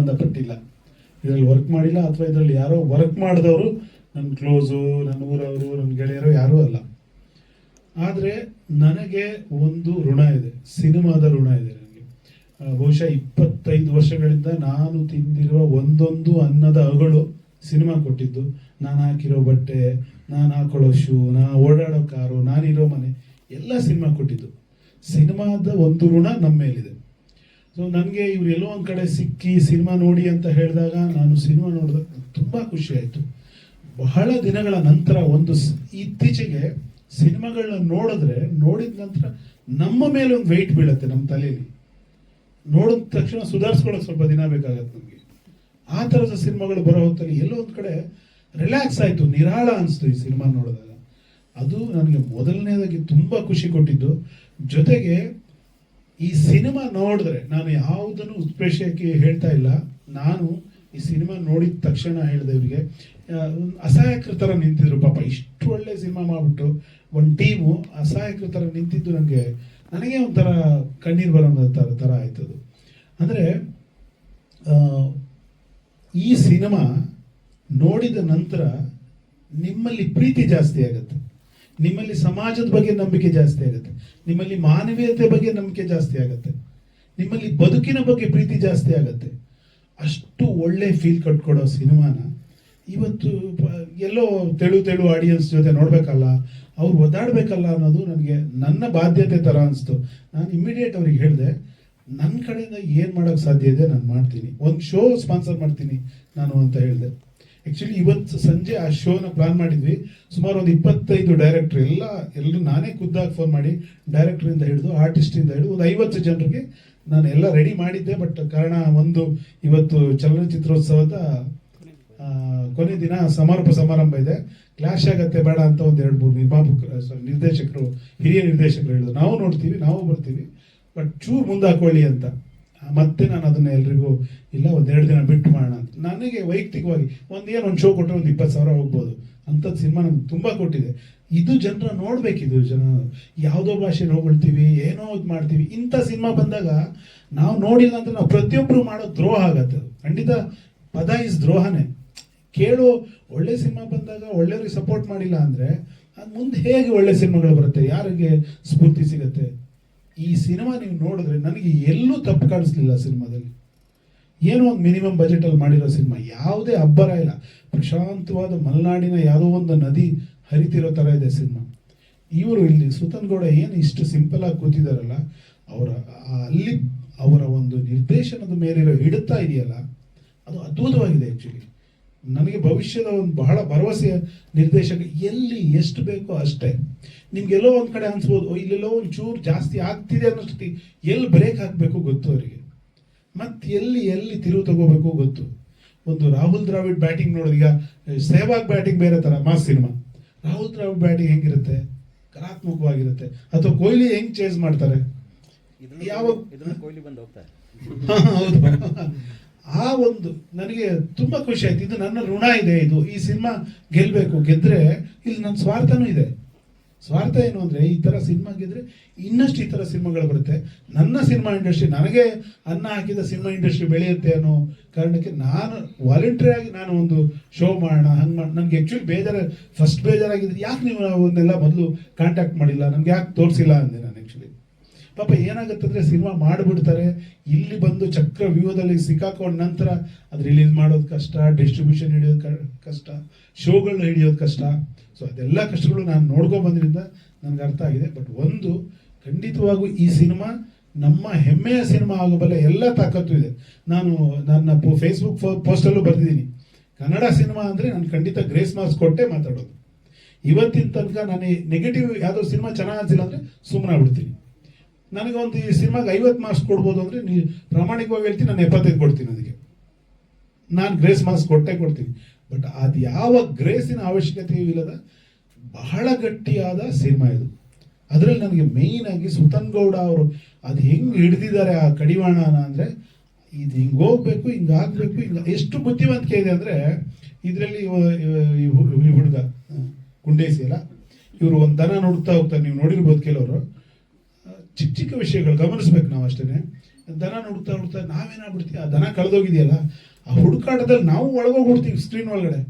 ಸಂಬಂಧಪಟ್ಟಿಲ್ಲ. ಇದರಲ್ಲಿ ವರ್ಕ್ ಮಾಡಿಲ್ಲ ಅಥವಾ ಇದರಲ್ಲಿ ಯಾರೋ ವರ್ಕ್ ಮಾಡಿದವರು ನನ್ನ ಕ್ಲೋಸು ನನ್ನ ಊರವರು ನನ್ನ ಗೆಳೆಯರು ಯಾರೂ ಅಲ್ಲ. ಆದರೆ ನನಗೆ ಒಂದು ಋಣ ಇದೆ, ಸಿನಿಮಾದ ಋಣ ಇದೆ ನನಗೆ ಬಹುಶಃ ಇಪ್ಪತ್ತೈದು ವರ್ಷಗಳಿಂದ ನಾನು ತಿಂದಿರುವ ಒಂದೊಂದು ಅನ್ನದ ಅಗಳು ಸಿನಿಮಾ ಕೊಟ್ಟಿದ್ದು. ನಾನು ಹಾಕಿರೋ ಬಟ್ಟೆ, ನಾನು ಹಾಕೊಳ್ಳೋ ಶೂ ನಾ ಓಡಾಡೋ ಕಾರು ನಾನಿರೋ ಮನೆ, ಎಲ್ಲ ಸಿನಿಮಾ ಕೊಟ್ಟಿದ್ದು. ಸಿನಿಮಾದ ಒಂದು ಋಣ ನಮ್ಮ ಮೇಲಿದೆ. ಸೊ ನನಗೆ ಇವ್ರು ಎಲ್ಲೋ ಒಂದು ಕಡೆ ಸಿಕ್ಕಿ ಸಿನಿಮಾ ನೋಡಿ ಅಂತ ಹೇಳಿದಾಗ ನಾನು ಸಿನಿಮಾ ನೋಡಿದಾಗ ತುಂಬ ಖುಷಿ ಆಯಿತು. ಬಹಳ ದಿನಗಳ ನಂತರ ಒಂದು ಇತ್ತೀಚೆಗೆ ಸಿನಿಮಾಗಳನ್ನ ನೋಡಿದ್ರೆ ನೋಡಿದ ನಂತರ ನಮ್ಮ ಮೇಲೆ ಒಂದು ವೆಯ್ಟ್ ಬೀಳುತ್ತೆ ನಮ್ಮ ತಲೆಯಲ್ಲಿ. ನೋಡಿದ ತಕ್ಷಣ ಸುಧಾರಿಸ್ಕೊಳ್ಳೋಕೆ ಸ್ವಲ್ಪ ದಿನ ಬೇಕಾಗತ್ತೆ ನಮಗೆ. ಆ ಥರದ ಸಿನಿಮಾಗಳು ಬರೋ ಹೊತ್ತಲ್ಲಿ ಎಲ್ಲೋ ಒಂದು ಕಡೆ ರಿಲ್ಯಾಕ್ಸ್ ಆಯಿತು, ನಿರಾಳ ಅನಿಸ್ತು ಈ ಸಿನಿಮಾ ನೋಡಿದಾಗ. ಅದು ನನಗೆ ಮೊದಲನೇದಾಗಿ ತುಂಬ ಖುಷಿ ಕೊಟ್ಟಿದ್ದು. ಜೊತೆಗೆ ಈ ಸಿನಿಮಾ ನೋಡಿದ್ರೆ ನಾನು ಯಾವುದನ್ನು ಉತ್ಪ್ರೇಕ್ಷಕ್ಕೆ ಹೇಳ್ತಾ ಇಲ್ಲ. ನಾನು ಈ ಸಿನಿಮಾ ನೋಡಿದ ತಕ್ಷಣ ಹೇಳಿದೆ ಇವರಿಗೆ ಅಸಹಾಯಕರ ಥರ ನಿಂತಿದ್ರು ಪಾಪ. ಇಷ್ಟು ಒಳ್ಳೆ ಸಿನಿಮಾ ಮಾಡಿಬಿಟ್ಟು ಒಂದು ಟೀಮು ಅಸಹಾಯಕರ ನಿಂತಿದ್ದು ನನಗೆ ನನಗೆ ಒಂಥರ ಕಣ್ಣೀರು ಬರೋ ಥರ ಥರ ಆಯ್ತದು. ಅಂದರೆ ಈ ಸಿನಿಮಾ ನೋಡಿದ ನಂತರ ನಿಮ್ಮಲ್ಲಿ ಪ್ರೀತಿ ಜಾಸ್ತಿ ಆಗುತ್ತೆ. ನಿಮ್ಮಲ್ಲಿ ಸಮಾಜದ ಬಗ್ಗೆ ನಂಬಿಕೆ ಜಾಸ್ತಿ ಆಗುತ್ತೆ. ನಿಮ್ಮಲ್ಲಿ ಮಾನವೀಯತೆ ಬಗ್ಗೆ ನಂಬಿಕೆ ಜಾಸ್ತಿ ಆಗುತ್ತೆ. ನಿಮ್ಮಲ್ಲಿ ಬದುಕಿನ ಬಗ್ಗೆ ಪ್ರೀತಿ ಜಾಸ್ತಿ ಆಗುತ್ತೆ. ಅಷ್ಟು ಒಳ್ಳೆ ಫೀಲ್ ಕಟ್ಕೊಡೋ ಸಿನಿಮಾನ ಇವತ್ತು ಎಲ್ಲೋ ತೆಳು ತೆಳು ಆಡಿಯನ್ಸ್ ಜೊತೆ ನೋಡಬೇಕಲ್ಲ, ಅವ್ರು ಒದ್ದಾಡಬೇಕಲ್ಲ ಅನ್ನೋದು ನನಗೆ ನನ್ನ ಬಾಧ್ಯತೆ ಥರ ಅನಿಸ್ತು. ನಾನು ಇಮಿಡಿಯೇಟ್ ಅವ್ರಿಗೆ ಹೇಳಿದೆ ನನ್ನ ಕಡೆಯಿಂದ ಏನು ಮಾಡೋಕ್ಕೆ ಸಾಧ್ಯ ಇದೆ ನಾನು ಮಾಡ್ತೀನಿ. ಒಂದು ಶೋ ಸ್ಪಾನ್ಸರ್ ಮಾಡ್ತೀನಿ ನಾನು ಅಂತ ಹೇಳಿದೆ. ಆ್ಯಕ್ಚುಲಿ ಇವತ್ತು ಸಂಜೆ ಆ ಶೋನ ಪ್ಲಾನ್ ಮಾಡಿದ್ವಿ. ಸುಮಾರು ಒಂದು ಇಪ್ಪತ್ತೈದು ಡೈರೆಕ್ಟ್ರ್ ಎಲ್ಲ ಎಲ್ಲರೂ ನಾನೇ ಖುದ್ದಾಗಿ ಫೋನ್ ಮಾಡಿ ಡೈರೆಕ್ಟ್ರಿಂದ ಹಿಡಿದು ಆರ್ಟಿಸ್ಟಿಂದ ಹಿಡಿದು ಒಂದು ಐವತ್ತು ಜನರಿಗೆ ನಾನು ಎಲ್ಲ ರೆಡಿ ಮಾಡಿದ್ದೆ. ಬಟ್ ಕಾರಣ ಒಂದು, ಇವತ್ತು ಚಲನಚಿತ್ರೋತ್ಸವದ ಕೊನೆ ದಿನ ಸಮಾರೋಪ ಸಮಾರಂಭ ಇದೆ. ಕ್ಲಾಶ್ ಆಗತ್ತೆ, ಬೇಡ ಅಂತ ಒಂದು ಎರಡು ಮೂರು ನಿರ್ಮಾಪಕ ನಿರ್ದೇಶಕರು, ಹಿರಿಯ ನಿರ್ದೇಶಕರು ಹೇಳಿದ್ರು. ನಾವು ನೋಡ್ತೀವಿ, ನಾವು ಬರ್ತೀವಿ. ಬಟ್ ಚೂರು ಮುಂದಾಕೊಳ್ಳಿ ಅಂತ. ಮತ್ತೆ ನಾನು ಅದನ್ನ ಎಲ್ರಿಗೂ ಇಲ್ಲ, ಒಂದೆರಡು ದಿನ ಬಿಟ್ಟು ಮಾಡೋಣ ಅಂತ. ನನಗೆ ವೈಯಕ್ತಿಕವಾಗಿ ಒಂದೇನು ಒಂದು ಶೋ ಕೊಟ್ಟರೆ ಒಂದು ಇಪ್ಪತ್ತು ಸಾವಿರ ಹೋಗ್ಬೋದು. ಅಂಥದ್ದು ಸಿನಿಮಾ ನಮ್ಗೆ ತುಂಬ ಕೊಟ್ಟಿದೆ. ಇದು ಜನರ ನೋಡಬೇಕಿದು ಜನ ಯಾವುದೋ ಭಾಷೆ ನೋಡ್ಕೊಳ್ತೀವಿ, ಏನೋ ಇದು ಮಾಡ್ತೀವಿ. ಇಂಥ ಸಿನಿಮಾ ಬಂದಾಗ ನಾವು ನೋಡಿಲ್ಲ ಅಂದ್ರೆ ನಾವು ಪ್ರತಿಯೊಬ್ಬರು ಮಾಡೋ ದ್ರೋಹ ಆಗತ್ತೆ ಖಂಡಿತ ಪದ ಇಸ್ ದ್ರೋಹನೇ. ಕೇಳೋ, ಒಳ್ಳೆ ಸಿನಿಮಾ ಬಂದಾಗ ಒಳ್ಳೆಯವ್ರಿಗೆ ಸಪೋರ್ಟ್ ಮಾಡಿಲ್ಲ ಅಂದರೆ ಅದು ಮುಂದೆ ಹೇಗೆ ಒಳ್ಳೆ ಸಿನಿಮಾಗಳು ಬರುತ್ತೆ? ಯಾರಿಗೆ ಸ್ಫೂರ್ತಿ ಸಿಗುತ್ತೆ? ಈ ಸಿನಿಮಾ ನೀವು ನೋಡಿದ್ರೆ ನನಗೆ ಎಲ್ಲೂ ತಪ್ಪು ಕಾಣಿಸ್ಲಿಲ್ಲ ಸಿನಿಮಾದಲ್ಲಿ. ಏನೋ ಒಂದು ಮಿನಿಮಮ್ ಬಜೆಟಲ್ಲಿ ಮಾಡಿರೋ ಸಿನಿಮಾ, ಯಾವುದೇ ಅಬ್ಬರ ಇಲ್ಲ. ಪ್ರಶಾಂತವಾದ ಮಲೆನಾಡಿನ ಯಾವುದೋ ಒಂದು ನದಿ ಹರಿತಿರೋ ಥರ ಇದೆ ಸಿನಿಮಾ. ಇವರು ಇಲ್ಲಿ ಸುತನ್ ಗೌಡ ಏನು ಇಷ್ಟು ಸಿಂಪಲ್ ಆಗಿ ಕೂತಿದಾರಲ್ಲ, ಅವರ ಅಲ್ಲಿ ಅವರ ಒಂದು ನಿರ್ದೇಶನದ ಮೇಲಿರೋ ಹಿಡುತ್ತಾ ಇದೆಯಲ್ಲ, ಅದು ಅದ್ಭುತವಾಗಿದೆ ಆ್ಯಕ್ಚುಲಿ ನನಗೆ ಭವಿಷ್ಯದ ಒಂದು ಬಹಳ ಭರವಸೆಯ ನಿರ್ದೇಶಕ ಎಲ್ಲಿ ಎಷ್ಟು ಬೇಕೋ ಅಷ್ಟೇ. ನಿಮ್ಗೆಲ್ಲೋ ಒಂದು ಕಡೆ ಅನ್ಸ್ಬೋದು ಇಲ್ಲೆಲ್ಲೋ ಒಂದು ಚೂರು ಜಾಸ್ತಿ ಆಗ್ತಿದೆ ಅನ್ನೋಷ್ಟೊತ್ತಿಗೆ ಎಲ್ಲಿ ಬ್ರೇಕ್ ಹಾಕಬೇಕು ಗೊತ್ತು ಅವರಿಗೆ. ಮತ್ತೆ ಎಲ್ಲಿ ಎಲ್ಲಿ ತಿರುವು ತಗೋಬೇಕು ಗೊತ್ತು. ಒಂದು ರಾಹುಲ್ ದ್ರಾವಿಡ್ ಬ್ಯಾಟಿಂಗ್ ನೋಡೋದು ಈಗ ಸೆಹವಾಗ್ ಬ್ಯಾಟಿಂಗ್ ಬೇರೆ ಥರ mass cinema. Rahul Dravid batting ಹೆಂಗಿರುತ್ತೆ? ಕಲಾತ್ಮಕವಾಗಿರುತ್ತೆ. ಅಥವಾ ಕೊಹ್ಲಿ ಹೆಂಗ್ ಚೇಸ್ ಮಾಡ್ತಾರೆ? ಯಾವ- ಹೌದು. ಆ ಒಂದು ನನಗೆ ತುಂಬಾ ಖುಷಿ ಆಯ್ತು. ಇದು ನನ್ನ ಋಣ ಇದೆ ಇದು. ಈ ಸಿನಿಮಾ ಗೆಲ್ಬೇಕು. ಗೆದ್ದರೆ ಇಲ್ಲಿ ನನ್ನ ಸ್ವಾರ್ಥನೂ ಇದೆ. ಸ್ವಾರ್ಥ ಏನು ಅಂದ್ರೆ ಈ ತರ ಸಿನಿಮಾ ಗೆದ್ದರೆ ಇನ್ನಷ್ಟು ಈ ತರ ಸಿನಿಮಾಗಳು ಬರುತ್ತೆ. ನನ್ನ ಸಿನಿಮಾ ಇಂಡಸ್ಟ್ರಿ, ನನಗೆ ಅನ್ನ ಹಾಕಿದ ಸಿನಿಮಾ ಇಂಡಸ್ಟ್ರಿ ಬೆಳೆಯುತ್ತೆ ಅನ್ನೋ ಕಾರಣಕ್ಕೆ ನಾನು ವಾಲಂಟ್ರಿ ಆಗಿ ನಾನು ಒಂದು ಶೋ ಮಾಡೋಣ, ಹಂಗೆ ಮಾಡಿ ನನಗೆ ಆ್ಯಕ್ಚುಲಿ ಬೇಜಾರ ಫಸ್ಟ್ ಬೇಜಾರಾಗಿದ್ರೆ ಯಾಕೆ ನೀವು ಅವನ್ನೆಲ್ಲ ಮೊದಲು ಕಾಂಟ್ಯಾಕ್ಟ್ ಮಾಡಿಲ್ಲ? ನನಗೆ ಯಾಕೆ ತೋರಿಸಿಲ್ಲ ಅಂದೆ ನಾನು? ಪಾಪ ಏನಾಗುತ್ತಂದ್ರೆ ಸಿನಿಮಾ ಮಾಡಿಬಿಡ್ತಾರೆ. ಇಲ್ಲಿ ಬಂದು ಚಕ್ರ ವ್ಯೂಹದಲ್ಲಿ ಸಿಕ್ಕಾಕೊಂಡ ನಂತರ ಅದು ರಿಲೀಸ್ ಮಾಡೋದು ಕಷ್ಟ ಡಿಸ್ಟ್ರಿಬ್ಯೂಷನ್ ಹಿಡಿಯೋದು ಕಷ್ಟ ಶೋಗಳನ್ನ ಹಿಡಿಯೋದು ಕಷ್ಟ. ಸೊ ಅದೆಲ್ಲ ಕಷ್ಟಗಳು ನಾನು ನೋಡ್ಕೊಂಡ್ ಬಂದ್ರಿಂದ ನನಗೆ ಅರ್ಥ ಆಗಿದೆ. ಬಟ್ ಒಂದು, ಖಂಡಿತವಾಗೂ ಈ ಸಿನಿಮಾ ನಮ್ಮ ಹೆಮ್ಮೆಯ ಸಿನಿಮಾ ಆಗಬಲ್ಲ ಎಲ್ಲ ತಾಕತ್ತು ಇದೆ. ನಾನು ನನ್ನ ಫೇಸ್ಬುಕ್ ಪೋಸ್ಟಲ್ಲೂ ಬರೆದಿದ್ದೀನಿ. ಕನ್ನಡ ಸಿನಿಮಾ ಅಂದರೆ ನಾನು ಖಂಡಿತ ಗ್ರೇಸ್ ಮಾರ್ಕ್ಸ್ ಕೊಟ್ಟೆ ಮಾತಾಡೋದು. ಇವತ್ತಿನ ತನಕ ನಾನು ನೆಗೆಟಿವ್ ಯಾವುದೋ ಸಿನಿಮಾ ಚೆನ್ನಾಗಿ ಅನ್ಸಿಲ್ಲ ಅಂದರೆ ಸುಮ್ಮನೆ ಆಗ್ಬಿಡ್ತೀನಿ. ನನಗೆ ಒಂದು ಈ ಸಿನಿಮಾಗೆ ಐವತ್ತು ಮಾರ್ಕ್ಸ್ ಕೊಡ್ಬೋದು ಅಂದರೆ ನೀ ಪ್ರಾಮಾಣಿಕವಾಗಿ ಹೇಳ್ತೀನಿ, ನಾನು ಎಪ್ಪತ್ತೈದು ಕೊಡ್ತೀನಿ ಅದಕ್ಕೆ. ನಾನು ಗ್ರೇಸ್ ಮಾರ್ಕ್ಸ್ ಕೊಟ್ಟೇ ಕೊಡ್ತೀನಿ. ಬಟ್ ಅದು ಯಾವ ಗ್ರೇಸಿನ ಅವಶ್ಯಕತೆಯೂ ಇಲ್ಲದ ಬಹಳ ಗಟ್ಟಿಯಾದ ಸಿನಿಮಾ ಇದು. ಅದರಲ್ಲಿ ನನಗೆ ಮೇಯ್ನಾಗಿ ಸುತನ್ ಗೌಡ ಅವರು ಅದು ಹೆಂಗೆ ಹಿಡ್ದಿದ್ದಾರೆ ಆ ಕಡಿವಾಣನ ಅಂದರೆ ಇದು ಹಿಂಗೆ ಹೋಗ್ಬೇಕು, ಹಿಂಗೆ ಆಗಬೇಕು, ಹಿಂಗೆ ಎಷ್ಟು ಬುದ್ಧಿವಂತಿಕೆ ಇದೆ ಅಂದರೆ ಇದರಲ್ಲಿ ಈ ಹುಡುಗ, ಕುಂಡೇಸಿ ಅಲ್ಲ, ಇವರು ಒಂದು ದನ ನೋಡ್ತಾ ಹೋಗ್ತಾರೆ, ನೀವು ನೋಡಿರ್ಬೋದು ಕೆಲವರು. ಚಿಕ್ಕ ಚಿಕ್ಕ ವಿಷಯಗಳು ಗಮನಿಸ್ಬೇಕು ನಾವು ಅಷ್ಟೇ ದನ ನೋಡ್ತಾ ನೋಡ್ತಾ ನಾವೇನಾಗ್ಬಿಡ್ತೀವಿ? ಆ ದನ ಕಳೆದೋಗಿದೆಯಲ್ಲ, ಆ ಹುಡುಕಾಟದಲ್ಲಿ ನಾವು ಒಳಗೋಗ್ಬಿಡ್ತೀವಿ ಸ್ಕ್ರೀನ್ ಒಳಗಡೆ.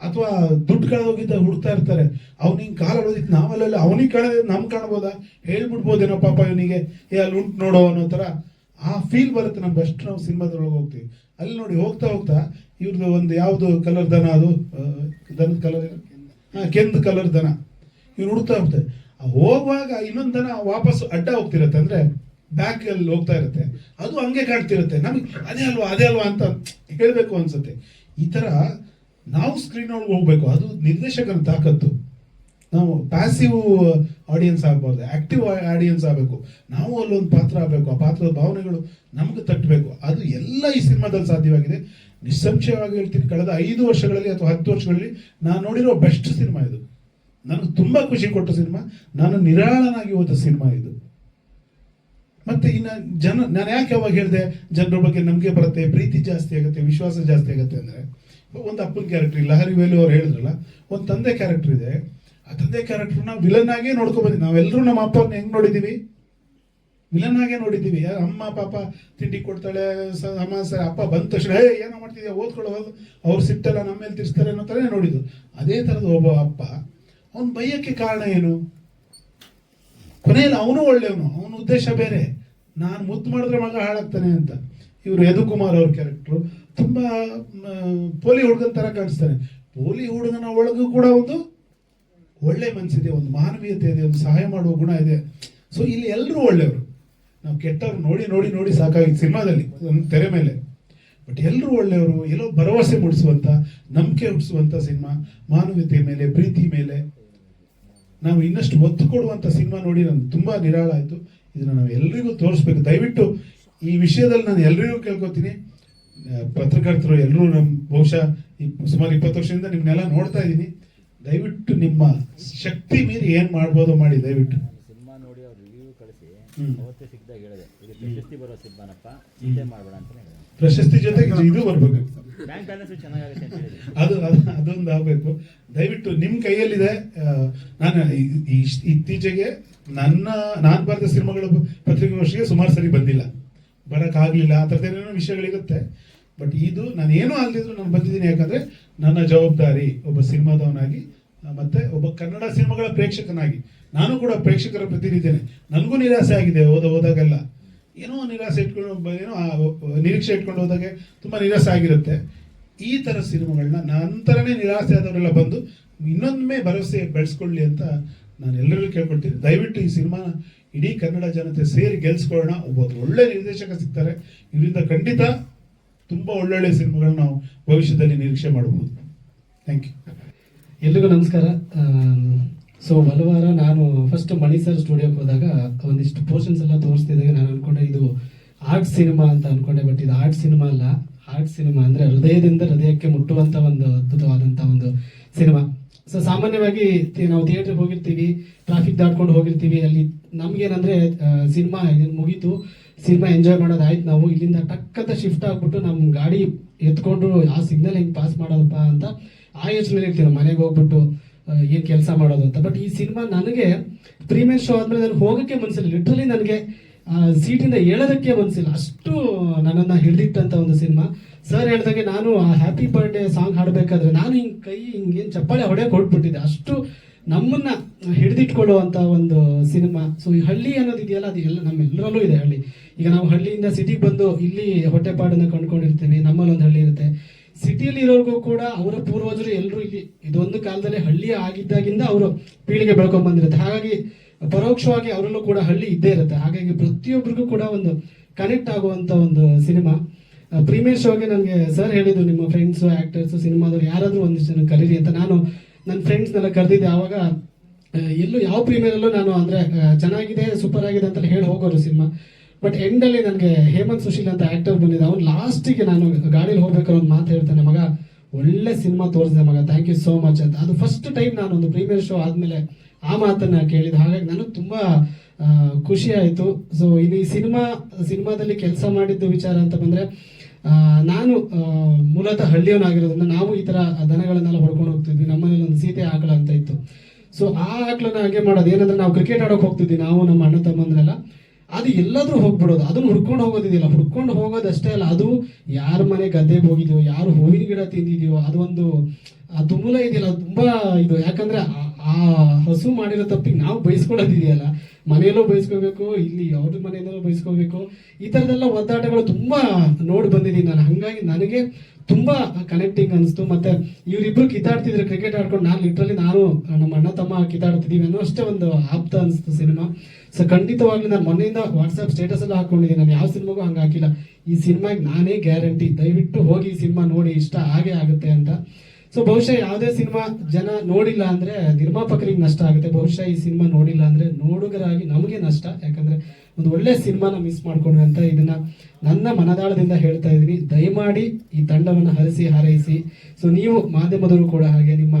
ಅಥವಾ ದುಡ್ಡು ಕಳೆದೋಗಿದ್ದ ಹುಡುಕ್ತಾ ಇರ್ತಾರೆ. ಅವ್ನು ಹಿಂಗೆ ಕಾಲ ಹೊಡೆದಿತ್ತು ನಾವಲ್ಲೆಲ್ಲ, ಅವನಿಗೆ ಕಳೆದ ನಮ್ಗೆ ಕಾಣ್ಬೋದಾ? ಹೇಳ್ಬಿಡ್ಬೋದೇನೋ ಪಾಪ ಇವನಿಗೆ. ಏ, ಅಲ್ಲಿ ಉಂಟು ನೋಡೋ ಅನ್ನೋ ಥರ ಆ ಫೀಲ್ ಬರುತ್ತೆ ನಮ್ಮ ಅಷ್ಟು ನಾವು ಸಿನಿಮಾದೊಳಗೆ ಹೋಗ್ತೀವಿ. ಅಲ್ಲಿ ನೋಡಿ ಹೋಗ್ತಾ ಹೋಗ್ತಾ ಇವ್ರದ್ದು ಒಂದು ಯಾವುದು ಕಲರ್ ದನ ಅದು? ದನದ ಕಲರ್ ಹಾಂ ಕೆಂದು ಕಲರ್ ದನ. ಇವ್ರು ಹುಡ್ತಾ ಹೋಗ್ತಾರೆ. ಹೋಗುವಾಗ ಇನ್ನೊಂದು ವಾಪಸ್ ಅಡ್ಡ ಹೋಗ್ತಿರತ್ತೆ ಅಂದ್ರೆ ಬ್ಯಾಕ್ ಅಲ್ಲಿ ಹೋಗ್ತಾ ಇರುತ್ತೆ. ಅದು ಹಂಗೆ ಕಾಣ್ತಿರುತ್ತೆ. ನಮಗೆ ಅದೇ ಅಲ್ವಾ ಅದೇ ಅಲ್ವಾ ಅಂತ ಹೇಳಬೇಕು ಅನ್ಸುತ್ತೆ. ಈ ತರ ನಾವು ಸ್ಕ್ರೀನ್ ಒಳಗೆ ಹೋಗ್ಬೇಕು. ಅದು ನಿರ್ದೇಶಕನ ತಾಕತ್ತು. ನಾವು ಪ್ಯಾಸಿವ್ ಆಡಿಯನ್ಸ್ ಆಗಬಾರ್ದು. ಆಕ್ಟಿವ್ ಆಡಿಯನ್ಸ್ ಆಗಬೇಕು. ನಾವು ಅಲ್ಲೊಂದು ಪಾತ್ರ ಆಗಬೇಕು. ಆ ಪಾತ್ರದ ಭಾವನೆಗಳು ನಮ್ಗೆ ತಟ್ಟಬೇಕು. ಅದು ಎಲ್ಲ ಈ ಸಿನಿಮಾದಲ್ಲಿ ಸಾಧ್ಯವಾಗಿದೆ. ನಿಸ್ಸಂಶಯವಾಗಿ ಹೇಳ್ತೀನಿ, ಕಳೆದ ಐದು ವರ್ಷಗಳಲ್ಲಿ ಅಥವಾ ಹತ್ತು ವರ್ಷಗಳಲ್ಲಿ ನಾನು ನೋಡಿರೋ ಬೆಸ್ಟ್ ಸಿನಿಮಾ ಇದು. ನನಗೆ ತುಂಬಾ ಖುಷಿ ಕೊಟ್ಟ ಸಿನಿಮಾ. ನಾನು ನಿರಾಳನಾಗಿ ಹೋದ ಸಿನಿಮಾ ಇದು. ಮತ್ತೆ ಇನ್ನು ಜನ, ನಾನು ಯಾಕೆ ಯಾವಾಗ ಹೇಳಿದೆ, ಜನರ ಬಗ್ಗೆ ನಂಬಿಕೆ ಬರುತ್ತೆ, ಪ್ರೀತಿ ಜಾಸ್ತಿ ಆಗುತ್ತೆ, ವಿಶ್ವಾಸ ಜಾಸ್ತಿ ಆಗುತ್ತೆ ಅಂದ್ರೆ. ಒಂದು ಅಪ್ಪನ ಕ್ಯಾರೆಕ್ಟರ್ ಲಹರಿ ವೇಲು ಅವ್ರು ಹೇಳಿದ್ರಲ್ಲ, ಒಂದು ತಂದೆ ಕ್ಯಾರೆಕ್ಟರ್ ಇದೆ. ಆ ತಂದೆ ಕ್ಯಾರೆಕ್ಟರ್ನ ವಿಲನ್ ಆಗೇ ನೋಡ್ಕೊ ಬಂದಿವಿ ನಾವೆಲ್ಲರೂ ನಮ್ಮ ಅಪ್ಪನ ಹೆಂಗ್ ನೋಡಿದೀವಿ? ವಿಲನ್ ಆಗೇ ನೋಡಿದ್ದೀವಿ ಅಮ್ಮ, ಪಾಪ ತಿಂಡಿ ಕೊಡ್ತಾಳೆ ಅಮ್ಮ ಸರ್ ಅಪ್ಪ ಬಂದ ತಕ್ಷಣ, ಹೇ, ಏನೋ ಮಾಡ್ತಿದ್ಯಾ? ಓದ್ಕೊಳ್ಳೋದು? ಅವ್ರು ಸಿಟ್ಟಲ್ಲ ನಮ್ಮ ಮೇಲೆ ತಿರ್ಸ್ತಾರೆ ಅನ್ನೋ ಥರನೇ ನೋಡಿದ್ದು. ಅದೇ ಥರದ ಒಬ್ಬ ಅಪ್ಪ. ಅವ್ನು ಬೈಯಕ್ಕೆ ಕಾರಣ ಏನು? ಕೊನೆಯಲ್ಲಿ ಅವನು ಒಳ್ಳೆಯವನು, ಅವನ ಉದ್ದೇಶ ಬೇರೆ. ನಾನು ಮುದ್ದು ಮಾಡಿದ್ರೆ ಮಗ ಹಾಳಾಗ್ತಾನೆ ಅಂತ. ಇವರು ಯದುಕುಮಾರ್ ಅವ್ರ ಕ್ಯಾರೆಕ್ಟ್ರು ತುಂಬಾ ಪೋಲಿ ಹುಡುಗನ ಥರ ಕಾಣಿಸ್ತಾನೆ ಪೋಲಿ ಹುಡುಗನ ಒಳಗೂ ಕೂಡ ಒಂದು ಒಳ್ಳೆ ಮನಸ್ಸಿದೆ ಒಂದು ಮಾನವೀಯತೆ ಇದೆ, ಒಂದು ಸಹಾಯ ಮಾಡುವ ಗುಣ ಇದೆ. ಸೊ ಇಲ್ಲಿ ಎಲ್ಲರೂ ಒಳ್ಳೆಯವರು. ನಾವು ಕೆಟ್ಟವ್ರು ನೋಡಿ ನೋಡಿ ನೋಡಿ ಸಾಕಾಗಿ ಸಿನಿಮಾದಲ್ಲಿ ಒಂದು ತೆರೆ ಮೇಲೆ. ಬಟ್ ಎಲ್ಲರೂ ಒಳ್ಳೆಯವರು, ಎಲ್ಲೋ ಭರವಸೆ ಮೂಡಿಸುವಂತ, ನಂಬಿಕೆ ಹುಟ್ಟಿಸುವಂತ ಸಿನಿಮಾ, ಮಾನವೀಯತೆ ಮೇಲೆ, ಪ್ರೀತಿ ಮೇಲೆ. ನಾವು ಇನ್ನಷ್ಟು ಒತ್ತು ಕೊಡುವಂತ ಸಿನಿಮಾ ನೋಡಿ ನನಗೆ ತುಂಬಾ ನಿರಾಳ ಆಯ್ತು. ಇದನ್ನು ನಾವು ಎಲ್ರಿಗೂ ತೋರಿಸ್ಬೇಕು. ದಯವಿಟ್ಟು ಈ ವಿಷಯದಲ್ಲಿ ನಾನು ಎಲ್ರಿಗೂ ಕೇಳ್ಕೊತೀನಿ. ಪತ್ರಕರ್ತರು ಎಲ್ಲರೂ ನಮ್ಮ ಬಹುಶಃ ಸುಮಾರು ಇಪ್ಪತ್ತು ವರ್ಷದಿಂದ ನಿಮ್ನೆಲ್ಲ ನೋಡ್ತಾ ಇದ್ದೀನಿ. ದಯವಿಟ್ಟು ನಿಮ್ಮ ಶಕ್ತಿ ಮೀರಿ ಏನು ಮಾಡ್ಬೋದು ಮಾಡಿ ದಯವಿಟ್ಟು. ಸಿನಿಮಾ ನೋಡಿ ಅವ್ರು ರಿವ್ಯೂ ಕಳಿಸಿ. ಅವತ್ತೇ ಸಿಕ್ಕಿದಾಗ ಹೇಳಿದೆ ಇದು ಪ್ರಶಸ್ತಿ ಬರೋ ಸಿನಿಮಾನಪ್ಪ ಚಿಂತೆ ಮಾಡಬೇಡ ಅಂತ ಪ್ರಶಸ್ತಿ ಜೊತೆಗೆ ಇದು ಬರ್ಬೇಕು. ಅದು ಅದು, ಅದೊಂದು ಆಗಬೇಕು. ದಯವಿಟ್ಟು ನಿಮ್ಮ ಕೈಯಲ್ಲಿದೆ ನಾನು ಈ- ಇತ್ತೀಚೆಗೆ ನನ್ನ, ನಾನು ಬರೆದ ಸಿನಿಮಾಗಳು ಪತ್ರಿಕಾಗೋಷ್ಠಿಗೆ ಸುಮಾರು ಸರಿ ಬಂದಿಲ್ಲ. ಬರೋಕ್ಕಾಗಲಿಲ್ಲ ಆ ಥರದ್ದು ಏನೇನೋ ವಿಷಯಗಳಿರುತ್ತೆ ಬಟ್ ಇದು, ನಾನು ಏನೂ ಆಗದಿದ್ರು ನಾನು ಬಂದಿದ್ದೀನಿ, ಯಾಕಂದ್ರೆ ನನ್ನ ಜವಾಬ್ದಾರಿ ಒಬ್ಬ ಸಿನಿಮಾದವನಾಗಿ ಮತ್ತೆ ಒಬ್ಬ ಕನ್ನಡ ಸಿನಿಮಾಗಳ ಪ್ರೇಕ್ಷಕನಾಗಿ. ನಾನು ಕೂಡ ಪ್ರೇಕ್ಷಕರ ಪ್ರತಿನಿಧಿನೇ ನನಗೂ ನಿರಾಸೆ ಆಗಿದೆ ಓದ ಹೋದಾಗೆಲ್ಲ. ಏನೋ ನಿರಾಸೆ ಇಟ್ಕೊಂಡು ಏನೋ ನಿರೀಕ್ಷೆ ಇಟ್ಕೊಂಡು ಹೋದಾಗೆ ತುಂಬ ನಿರಾಸೆ ಆಗಿರುತ್ತೆ. ಈ ತರ ಸಿನಿಮಾಗಳನ್ನ ನಂತರನೇ ನಿರಾಸೆ ಆದವರೆಲ್ಲ ಬಂದು ಇನ್ನೊಮ್ಮೆ ಭರವಸೆ ಬೆಳೆಸ್ಕೊಳ್ಳಿ ಅಂತ ನಾನು ಎಲ್ಲರಿಗೂ ಕೇಳ್ಕೊಳ್ತೀನಿ. ದಯವಿಟ್ಟು ಈ ಸಿನಿಮಾನ ಇಡೀ ಕನ್ನಡ ಜನತೆ ಸೇರಿ ಗೆಲ್ಸ್ಕೊಳ್ಳೋಣ. ಒಬ್ಬ ಒಳ್ಳೆ ನಿರ್ದೇಶಕ ಸಿಗ್ತಾರೆ. ಇದರಿಂದ ಖಂಡಿತ ತುಂಬಾ ಒಳ್ಳೊಳ್ಳೆ ಸಿನಿಮಾಗಳನ್ನ ನಾವು ಭವಿಷ್ಯದಲ್ಲಿ ನಿರೀಕ್ಷೆ ಮಾಡಬಹುದು ಥ್ಯಾಂಕ್ ಯು ಎಲ್ರಿಗೂ ನಮಸ್ಕಾರ. ಸೊ ಬಲವಾರ ನಾನು ಫಸ್ಟ್ ಮಣಿ ಸರ್ ಸ್ಟುಡಿಯೋಗೆ ಹೋದಾಗ ಒಂದಿಷ್ಟು ಪೋರ್ಷನ್ಸ್ ಎಲ್ಲ ತೋರಿಸ್ತಿದ್ದಾಗ ನಾನು ಅನ್ಕೊಂಡೆ ಇದು ಆರ್ಟ್ ಸಿನಿಮಾ ಅಂತ ಅನ್ಕೊಂಡೆ ಬಟ್ ಇದು ಆರ್ಟ್ ಸಿನಿಮಾ ಅಲ್ಲ. ಆರ್ಟ್ ಸಿನಿಮಾ ಅಂದ್ರೆ ಹೃದಯದಿಂದ ಹೃದಯಕ್ಕೆ ಮುಟ್ಟುವಂತ ಒಂದು ಅದ್ಭುತವಾದಂತ ಒಂದು ಸಿನಿಮಾ ಸೊ ಸಾಮಾನ್ಯವಾಗಿ ನಾವು ಥಿಯೇಟ್ರಿಗೆ ಹೋಗಿರ್ತೀವಿ ಟ್ರಾಫಿಕ್ ದಾಟ್ಕೊಂಡು ಹೋಗಿರ್ತೀವಿ, ಅಲ್ಲಿ ನಮಗೇನಂದರೆ ಸಿನಿಮಾ ಮುಗೀತು ಸಿನಿಮಾ ಎಂಜಾಯ್ ಮಾಡೋದಾಯ್ತು, ನಾವು ಇಲ್ಲಿಂದ ಟಕ್ಕಂತ ಶಿಫ್ಟ್ ಆಗಿಬಿಟ್ಟು ನಮ್ಮ ಗಾಡಿ ಎತ್ಕೊಂಡು ಆ ಸಿಗ್ನಲ್ ಹೆಂಗ್ ಪಾಸ್ ಮಾಡೋದಪ್ಪ ಅಂತ ಆ ಯೋಚನೆ ಇರ್ತೀವಿ ಮನೆಗೆ ಹೋಗ್ಬಿಟ್ಟು. ಏನ್ ಕೆಲಸ ಮಾಡೋದು ಅಂತ. ಬಟ್ ಈ ಸಿನಿಮಾ ನನಗೆ ಪ್ರೀಮಿಯರ್ ಶೋ ಆದ್ಮೇಲೆ ನಾನು ಹೋಗಕ್ಕೆ ಮನ್ಸಿಲ್ಲ. ಲಿಟ್ರಲಿ ನನಗೆ ಸೀಟಿಂದ ಹೇಳೋದಕ್ಕೆ ಮನ್ಸಿಲ್ಲ. ಅಷ್ಟು ನನ್ನನ್ನ ಹಿಡಿದಿಟ್ಟಂತ ಒಂದು ಸಿನಿಮಾ. ಸರ್ ಹೇಳ್ದಾಗೆ ನಾನು ಆ ಹ್ಯಾಪಿ ಬರ್ಡೇ ಸಾಂಗ್ ಹಾಡ್ಬೇಕಾದ್ರೆ ನಾನು ಹಿಂಗ್ ಕೈ ಹಿಂಗೇನು ಚಪ್ಪಾಳೆ ಹೊಡೆ ಹೊರಟ್ಬಿಟ್ಟಿದ್ದೆ. ಅಷ್ಟು ನಮ್ಮನ್ನ ಹಿಡಿದಿಟ್ಕೊಳ್ಳುವಂತ ಒಂದು ಸಿನಿಮಾ. ಸೊ ಈ ಹಳ್ಳಿ ಅನ್ನೋದು ಇದೆಯಲ್ಲ, ಅದು ಎಲ್ಲ ನಮ್ಮೆಲ್ಲರಲ್ಲೂ ಇದೆ ಹಳ್ಳಿ. ಈಗ ನಾವು ಹಳ್ಳಿಯಿಂದ ಸಿಟಿಗೆ ಬಂದು ಇಲ್ಲಿ ಹೊಟ್ಟೆಪಾಡನ್ನ ಕಂಡ್ಕೊಂಡಿರ್ತೀವಿ ನಮ್ಮಲ್ಲಿ ಒಂದು ಹಳ್ಳಿ ಇರುತ್ತೆ. ಸಿಟಿಯಲ್ಲಿ ಇರೋರ್ಗೂ ಕೂಡ ಅವರ ಪೂರ್ವಜರು ಎಲ್ಲರೂ ಇಲ್ಲಿ ಇದೊಂದು ಕಾಲದಲ್ಲಿ ಹಳ್ಳಿ ಆಗಿದ್ದಾಗಿಂದ ಅವರು ಪೀಳಿಗೆ ಬೆಳ್ಕೊಂಡ್ ಬಂದಿರುತ್ತೆ. ಹಾಗಾಗಿ ಪರೋಕ್ಷವಾಗಿ ಅವರಲ್ಲೂ ಕೂಡ ಹಳ್ಳಿ ಇದ್ದೇ ಇರುತ್ತೆ. ಹಾಗಾಗಿ ಪ್ರತಿಯೊಬ್ಬರಿಗೂ ಕೂಡ ಒಂದು ಕನೆಕ್ಟ್ ಆಗುವಂತ ಒಂದು ಸಿನಿಮಾ. ಪ್ರೀಮಿಯರ್ ಶೋಗೆ ನನಗೆ ಸರ್ ಹೇಳಿದ್ರು ನಿಮ್ಮ ಫ್ರೆಂಡ್ಸು ಆಕ್ಟರ್ಸ್ ಸಿನಿಮಾದವ್ರು ಯಾರಾದರೂ ಒಂದಿಷ್ಟು ಜನ ಕರೀರಿ ಅಂತ ನಾನು ನನ್ನ ಫ್ರೆಂಡ್ಸ್ನೆಲ್ಲ ಕರೆದಿದ್ದೆ. ಆವಾಗ ಎಲ್ಲೂ ಯಾವ ಪ್ರೀಮಿಯರಲ್ಲೂ ನಾನು ಅಂದರೆ ಚೆನ್ನಾಗಿದೆ ಸೂಪರ್ ಆಗಿದೆ ಅಂತ ಹೇಳಿ ಹೋಗೋರು ಸಿನಿಮಾ. ಬಟ್ ಎಂಡಲ್ಲಿ ನನಗೆ ಹೇಮಂತ್ ಸುಶೀಲ್ ಅಂತ ಆ್ಯಕ್ಟರ್ ಬಂದಿದ್ದ, ಅವ್ನು ಲಾಸ್ಟಿಗೆ ನಾನು ಗಾಡಿಯಲ್ಲಿ ಹೋಗ್ಬೇಕಾದ್ರೆ ಒಂದು ಮಾತು ಹೇಳ್ತಾನೆ. ಮಗ, ಒಳ್ಳೆ ಸಿನಿಮಾ ತೋರಿಸಿದೆ ಮಗ ಥ್ಯಾಂಕ್ ಯು ಸೋ ಮಚ್ ಅಂತ. ಅದು ಫಸ್ಟ್ ಟೈಮ್ ನಾನು ಒಂದು ಪ್ರೀಮಿಯರ್ ಶೋ ಆದಮೇಲೆ ಆ ಮಾತನ್ನು ಕೇಳಿದ ಹಾಗಾಗಿ ನಾನು ತುಂಬ ಖುಷಿ ಆಯಿತು. ಸೊ ಇನ್ನು ಈ ಸಿನಿಮಾ ಸಿನಿಮಾದಲ್ಲಿ ಕೆಲಸ ಮಾಡಿದ್ದು ವಿಚಾರ ಅಂತ ಬಂದರೆ ನಾನು ಮೂಲತಃ ಹಳ್ಳಿಯವನಾಗಿರೋದ್ರಿಂದ ನಾವು ಈ ಥರ ದನಗಳನ್ನೆಲ್ಲ ಹೊಡ್ಕೊಂಡು ಹೋಗ್ತಿದ್ವಿ. ನಮ್ಮನೇಲಿ ಒಂದು ಸೀತೆ ಆಕಳ ಅಂತ ಇತ್ತು. ಸೊ ಆ ಆಕಳನ್ನ ಹಾಗೆ ಮಾಡೋದು. ಏನಂದ್ರೆ ನಾವು ಕ್ರಿಕೆಟ್ ಆಡೋಕೆ ಹೋಗ್ತಿದ್ವಿ. ನಾವು, ನಮ್ಮ ಅಣ್ಣ ತಮ್ಮಂದ್ರೆಲ್ಲ. ಅದು ಎಲ್ಲಾದ್ರೂ ಹೋಗ್ಬಿಡೋದು. ಅದನ್ನ ಹುಡ್ಕೊಂಡು ಹೋಗೋದಿದೆಯಲ್ಲ ಹುಡ್ಕೊಂಡು ಹೋಗೋದಷ್ಟೇ ಅಲ್ಲ, ಅದು ಯಾರ ಮನೆ ಗದ್ದೆಗೆ ಹೋಗಿದೆಯೋ, ಯಾರು ಹೂವಿನ ಗಿಡ ತಿಂದಿದೆಯೋ ಅದೊಂದು ಆ ಮೂಲ ಇದೆಯಲ್ಲ, ಅದು ತುಂಬಾ ಇದು. ಯಾಕಂದ್ರೆ ಆ- ಹಸು ಮಾಡಿರೋ ತಪ್ಪಿಗೆ ನಾವು ಬಯಸ್ಕೊಳ್ಳೋದಿದೆಯಲ್ಲ ಮನೆಯಲ್ಲೂ ಬಯಸ್ಕೋಬೇಕು, ಇಲ್ಲಿ ಅವ್ರ ಮನೆಯಲ್ಲೂ ಬಯಸ್ಕೋಬೇಕು. ಈ ಥರದೆಲ್ಲ ಒದ್ದಾಟಗಳು ತುಂಬಾ ನೋಡಿ ಬಂದಿದ್ದೀನಿ ನಾನು. ಹಂಗಾಗಿ ನನಗೆ ತುಂಬಾ ಕನೆಕ್ಟಿಂಗ್ ಅನಿಸ್ತು. ಮತ್ತೆ ಇವರಿಬ್ರು ಕಿತ್ತಾಡ್ತಿದ್ರೆ ಕ್ರಿಕೆಟ್ ಆಡ್ಕೊಂಡು ನಾನು ಲಿಟ್ರಲಿ ನಾನು, ನಮ್ಮ ಅಣ್ಣ ತಮ್ಮ ಕಿತ್ತಾಡ್ತಿದೀವಿ ಅನ್ನೋ ಅಷ್ಟೇ ಒಂದು ಆಪ್ತ ಅನಿಸ್ತು ಸಿನಿಮಾ. ಸೊ ಖಂಡಿತವಾಗ್ಲೂ ನಾನು ಮೊನ್ನೆಯಿಂದ ಸ್ಟೇಟಸ್ ಎಲ್ಲ ಹಾಕೊಂಡಿದ್ದೀನಿ. ನಾನು ಯಾವ ಸಿನಿಮಾಗೂ ಹಂಗೆ ಹಾಕಿಲ್ಲ. ಈ ಸಿನಿಮಾಗೆ ನಾನೇ ಗ್ಯಾರಂಟಿ ದಯವಿಟ್ಟು ಹೋಗಿ ಈ ಸಿನಿಮಾ ನೋಡಿ, ಇಷ್ಟ ಹಾಗೆ ಆಗುತ್ತೆ ಅಂತ. ಸೊ ಬಹುಶಃ ಯಾವುದೇ ಸಿನಿಮಾ ಜನ ನೋಡಿಲ್ಲ ಅಂದ್ರೆ ನಿರ್ಮಾಪಕರಿಗೆ ನಷ್ಟ ಆಗುತ್ತೆ. ಬಹುಶಃ ಈ ಸಿನಿಮಾ ನೋಡಿಲ್ಲ ಅಂದ್ರೆ ನೋಡುಗರಾಗಿ ನಮಗೆ ನಷ್ಟ. ಯಾಕಂದ್ರೆ ಒಂದು ಒಳ್ಳೆ ಸಿನಿಮಾನ ಮಿಸ್ ಮಾಡ್ಕೊಂಡ್ವಿ ಅಂತ ಇದನ್ನ ನನ್ನ ಮನದಾಳದಿಂದ ಹೇಳ್ತಾ ಇದ್ದೀನಿ. ದಯಮಾಡಿ ಈ ತಂಡವನ್ನು ಹರಿಸಿ, ಹಾರೈಸಿ. ಸೊ ನೀವು ಮಾಧ್ಯಮದವರು ಕೂಡ ಹಾಗೆ ನಿಮ್ಮ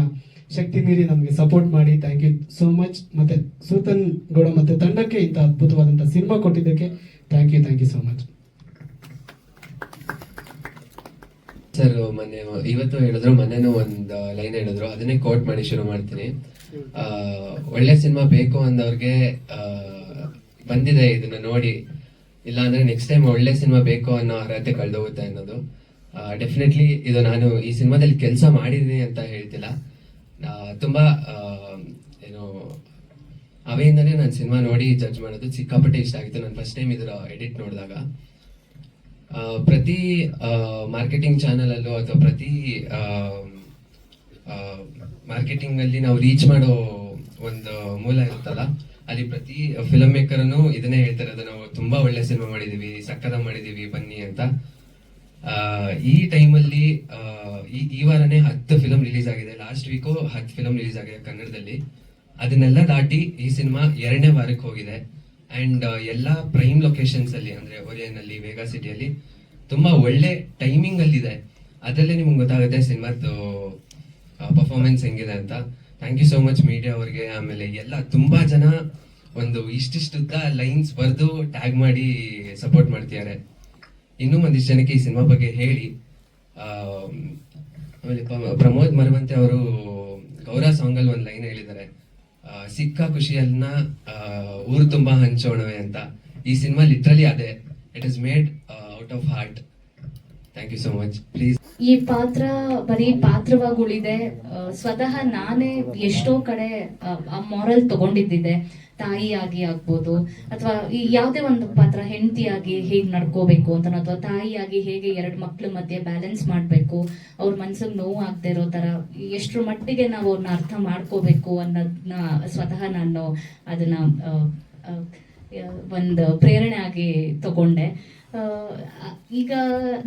ಶಕ್ತಿ ಮೀರಿ ನಮಗೆ ಸಪೋರ್ಟ್ ಮಾಡಿ. ಥ್ಯಾಂಕ್ ಯು ಸೋ ಮಚ್ ಮತ್ತೆ ಸೂತನ್ ಗೌಡ ಮತ್ತೆ ತಂಡಕ್ಕೆ ಇಂಥ ಅದ್ಭುತವಾದಂಥ ಸಿನಿಮಾ ಕೊಟ್ಟಿದ್ದಕ್ಕೆ thank you thank you so much sir ಮೊನ್ನೆ ಇವತ್ತು ಹೇಳಿದ್ರು ಮೊನ್ನೆನೂ ಒಂದು ಲೈನ್ ಹೇಳಿದ್ರು. ಅದನ್ನೇ ಕೋಟ್ ಮಾಡಿ ಶುರು ಮಾಡ್ತೀನಿ. ಒಳ್ಳೆ ಸಿನಿಮಾ ಬೇಕು ಅಂದವ್ರಿಗೆ ಬಂದಿದೆ ಇದನ್ನ ನೋಡಿ. ಇಲ್ಲ ಅಂದ್ರೆ ನೆಕ್ಸ್ಟ್ ಟೈಮ್ ಒಳ್ಳೆ ಸಿನಿಮಾ ಬೇಕು ಅನ್ನೋ ಅರ್ಹತೆ ಕಳೆದೋಗುತ್ತೆ ಅನ್ನೋದು. ಡೆಫಿನೆಟ್ಲಿ ಇದು ನಾನು ಈ ಸಿನಿಮಾದಲ್ಲಿ ಕೆಲಸ ಮಾಡಿದ್ದೀನಿ ಅಂತ ಹೇಳ್ತಿಲ್ಲ. ತುಂಬಾ ಏನು ಅವೆಯಿಂದನೇ ನಾನು ಸಿನಿಮಾ ನೋಡಿ ಜಡ್ಜ್ ಮಾಡೋದು ಸಿಕ್ಕಾಪಟ್ಟೆ ಇಷ್ಟ ಆಗಿತ್ತು. ನಾನು ಫಸ್ಟ್ ಟೈಮ್ ಇದರ ಎಡಿಟ್ ನೋಡಿದಾಗ. ಪ್ರತಿ ಮಾರ್ಕೆಟಿಂಗ್ ಚಾನಲ್ ಅಲ್ಲೂ ಅಥವಾ ಪ್ರತಿ ಮಾರ್ಕೆಟಿಂಗ್ ಅಲ್ಲಿ ನಾವು ರೀಚ್ ಮಾಡೋ ಒಂದು ಮೂಲ ಇರುತ್ತಲ್ಲ, ಅಲ್ಲಿ ಪ್ರತಿ ಫಿಲಮ್ ಮೇಕರ್ನು ಇದನ್ನೇ ಹೇಳ್ತಾರೆ. ಅದು ನಾವು ತುಂಬಾ ಒಳ್ಳೆ ಸಿನಿಮಾ ಮಾಡಿದೀವಿ ಸಕ್ಕದ ಮಾಡಿದೀವಿ, ಬನ್ನಿ ಅಂತ. ಈ ಟೈಮಲ್ಲಿ ಈ ಈ ವಾರನೇ ಹತ್ತು ಫಿಲಮ್ ರಿಲೀಸ್ ಆಗಿದೆ. ಲಾಸ್ಟ್ ವೀಕು ಹತ್ತು ಫಿಲಮ್ ರಿಲೀಸ್ ಆಗಿದೆ ಕನ್ನಡದಲ್ಲಿ. ಅದನ್ನೆಲ್ಲ ದಾಟಿ ಈ ಸಿನಿಮಾ ಎರಡನೇ ವಾರಕ್ಕೆ ಹೋಗಿದೆ. ಅಂಡ್ ಎಲ್ಲ ಪ್ರೈಮ್ ಲೊಕೇಶನ್ಸಲ್ಲಿ ಅಂದ್ರೆ ಒರಿಯನ್ ಅಲ್ಲಿ ವೇಗಾ ಸಿಟಿಯಲ್ಲಿ ತುಂಬಾ ಒಳ್ಳೆ ಟೈಮಿಂಗ್ ಅಲ್ಲಿ ಇದೆ ಅದರಲ್ಲೇ ನಿಮ್ಗೆ ಗೊತ್ತಾಗುತ್ತೆ ಸಿನಿಮಾದ್ದು ಪರ್ಫಾರ್ಮೆನ್ಸ್ ಹೆಂಗಿದೆ ಅಂತ. Thank you so much media ಅವ್ರಿಗೆ. ಆಮೇಲೆ ಎಲ್ಲ ತುಂಬಾ ಜನ ಒಂದು ಇಷ್ಟಿಷ್ಟುದ್ದ ಲೈನ್ಸ್ ಬರೆದು ಟ್ಯಾಗ್ ಮಾಡಿ ಸಪೋರ್ಟ್ ಮಾಡ್ತಿದ್ದಾರೆ. ಇನ್ನೂ ಒಂದಿಷ್ಟು ಜನಕ್ಕೆ ಈ ಸಿನಿಮಾ ಬಗ್ಗೆ ಹೇಳಿ. ಆಮೇಲೆ ಪ್ರಮೋದ್ ಮರವಂತೆ ಅವರು ಗೌರ ಸಾಂಗಲ್ಲಿ ಒಂದು ಲೈನ್ ಹೇಳಿದ್ದಾರೆ. ಸಿಕ್ಕ ಖುಷಿಯನ್ನ ಊರು ತುಂಬಾ ಹಂಚೋಣವೆ ಅಂತ. ಈ ಸಿನಿಮಾ ಲಿಟ್ರಲಿ ಅದೇ. It is made out of heart thank you so much please ಈ ಪಾತ್ರ ಬರೀ ಪಾತ್ರವಾಗಿ ಉಳಿದೆ ಸ್ವತಃ ನಾನೇ ಎಷ್ಟೋ ಕಡೆ ಆ, ಮಾರಲ್ ತಗೊಂಡಿದ್ದಿದೆ. ತಾಯಿಯಾಗಿ ಆಗ್ಬೋದು ಅಥವಾ ಈ ಯಾವುದೇ ಒಂದು ಪಾತ್ರ ಹೆಂಡತಿಯಾಗಿ ಹೇಗೆ ನಡ್ಕೋಬೇಕು ಅಂತ ಅಥವಾ ತಾಯಿಯಾಗಿ ಹೇಗೆ ಎರಡು ಮಕ್ಳ ಮಧ್ಯೆ ಬ್ಯಾಲೆನ್ಸ್ ಮಾಡಬೇಕು ಅವ್ರ ಮನ್ಸಿಗೆ ನೋವು ಆಗದೆ ಇರೋ ತರ ಎಷ್ಟರ ಮಟ್ಟಿಗೆ ನಾವು ಅವ್ರನ್ನ ಅರ್ಥ ಮಾಡ್ಕೋಬೇಕು ಅನ್ನೋದನ್ನ ಸ್ವತಃ ನಾನು ಅದನ್ನ ಒಂದು ಪ್ರೇರಣೆ ಆಗಿ ತಗೊಂಡೆ. ಈಗ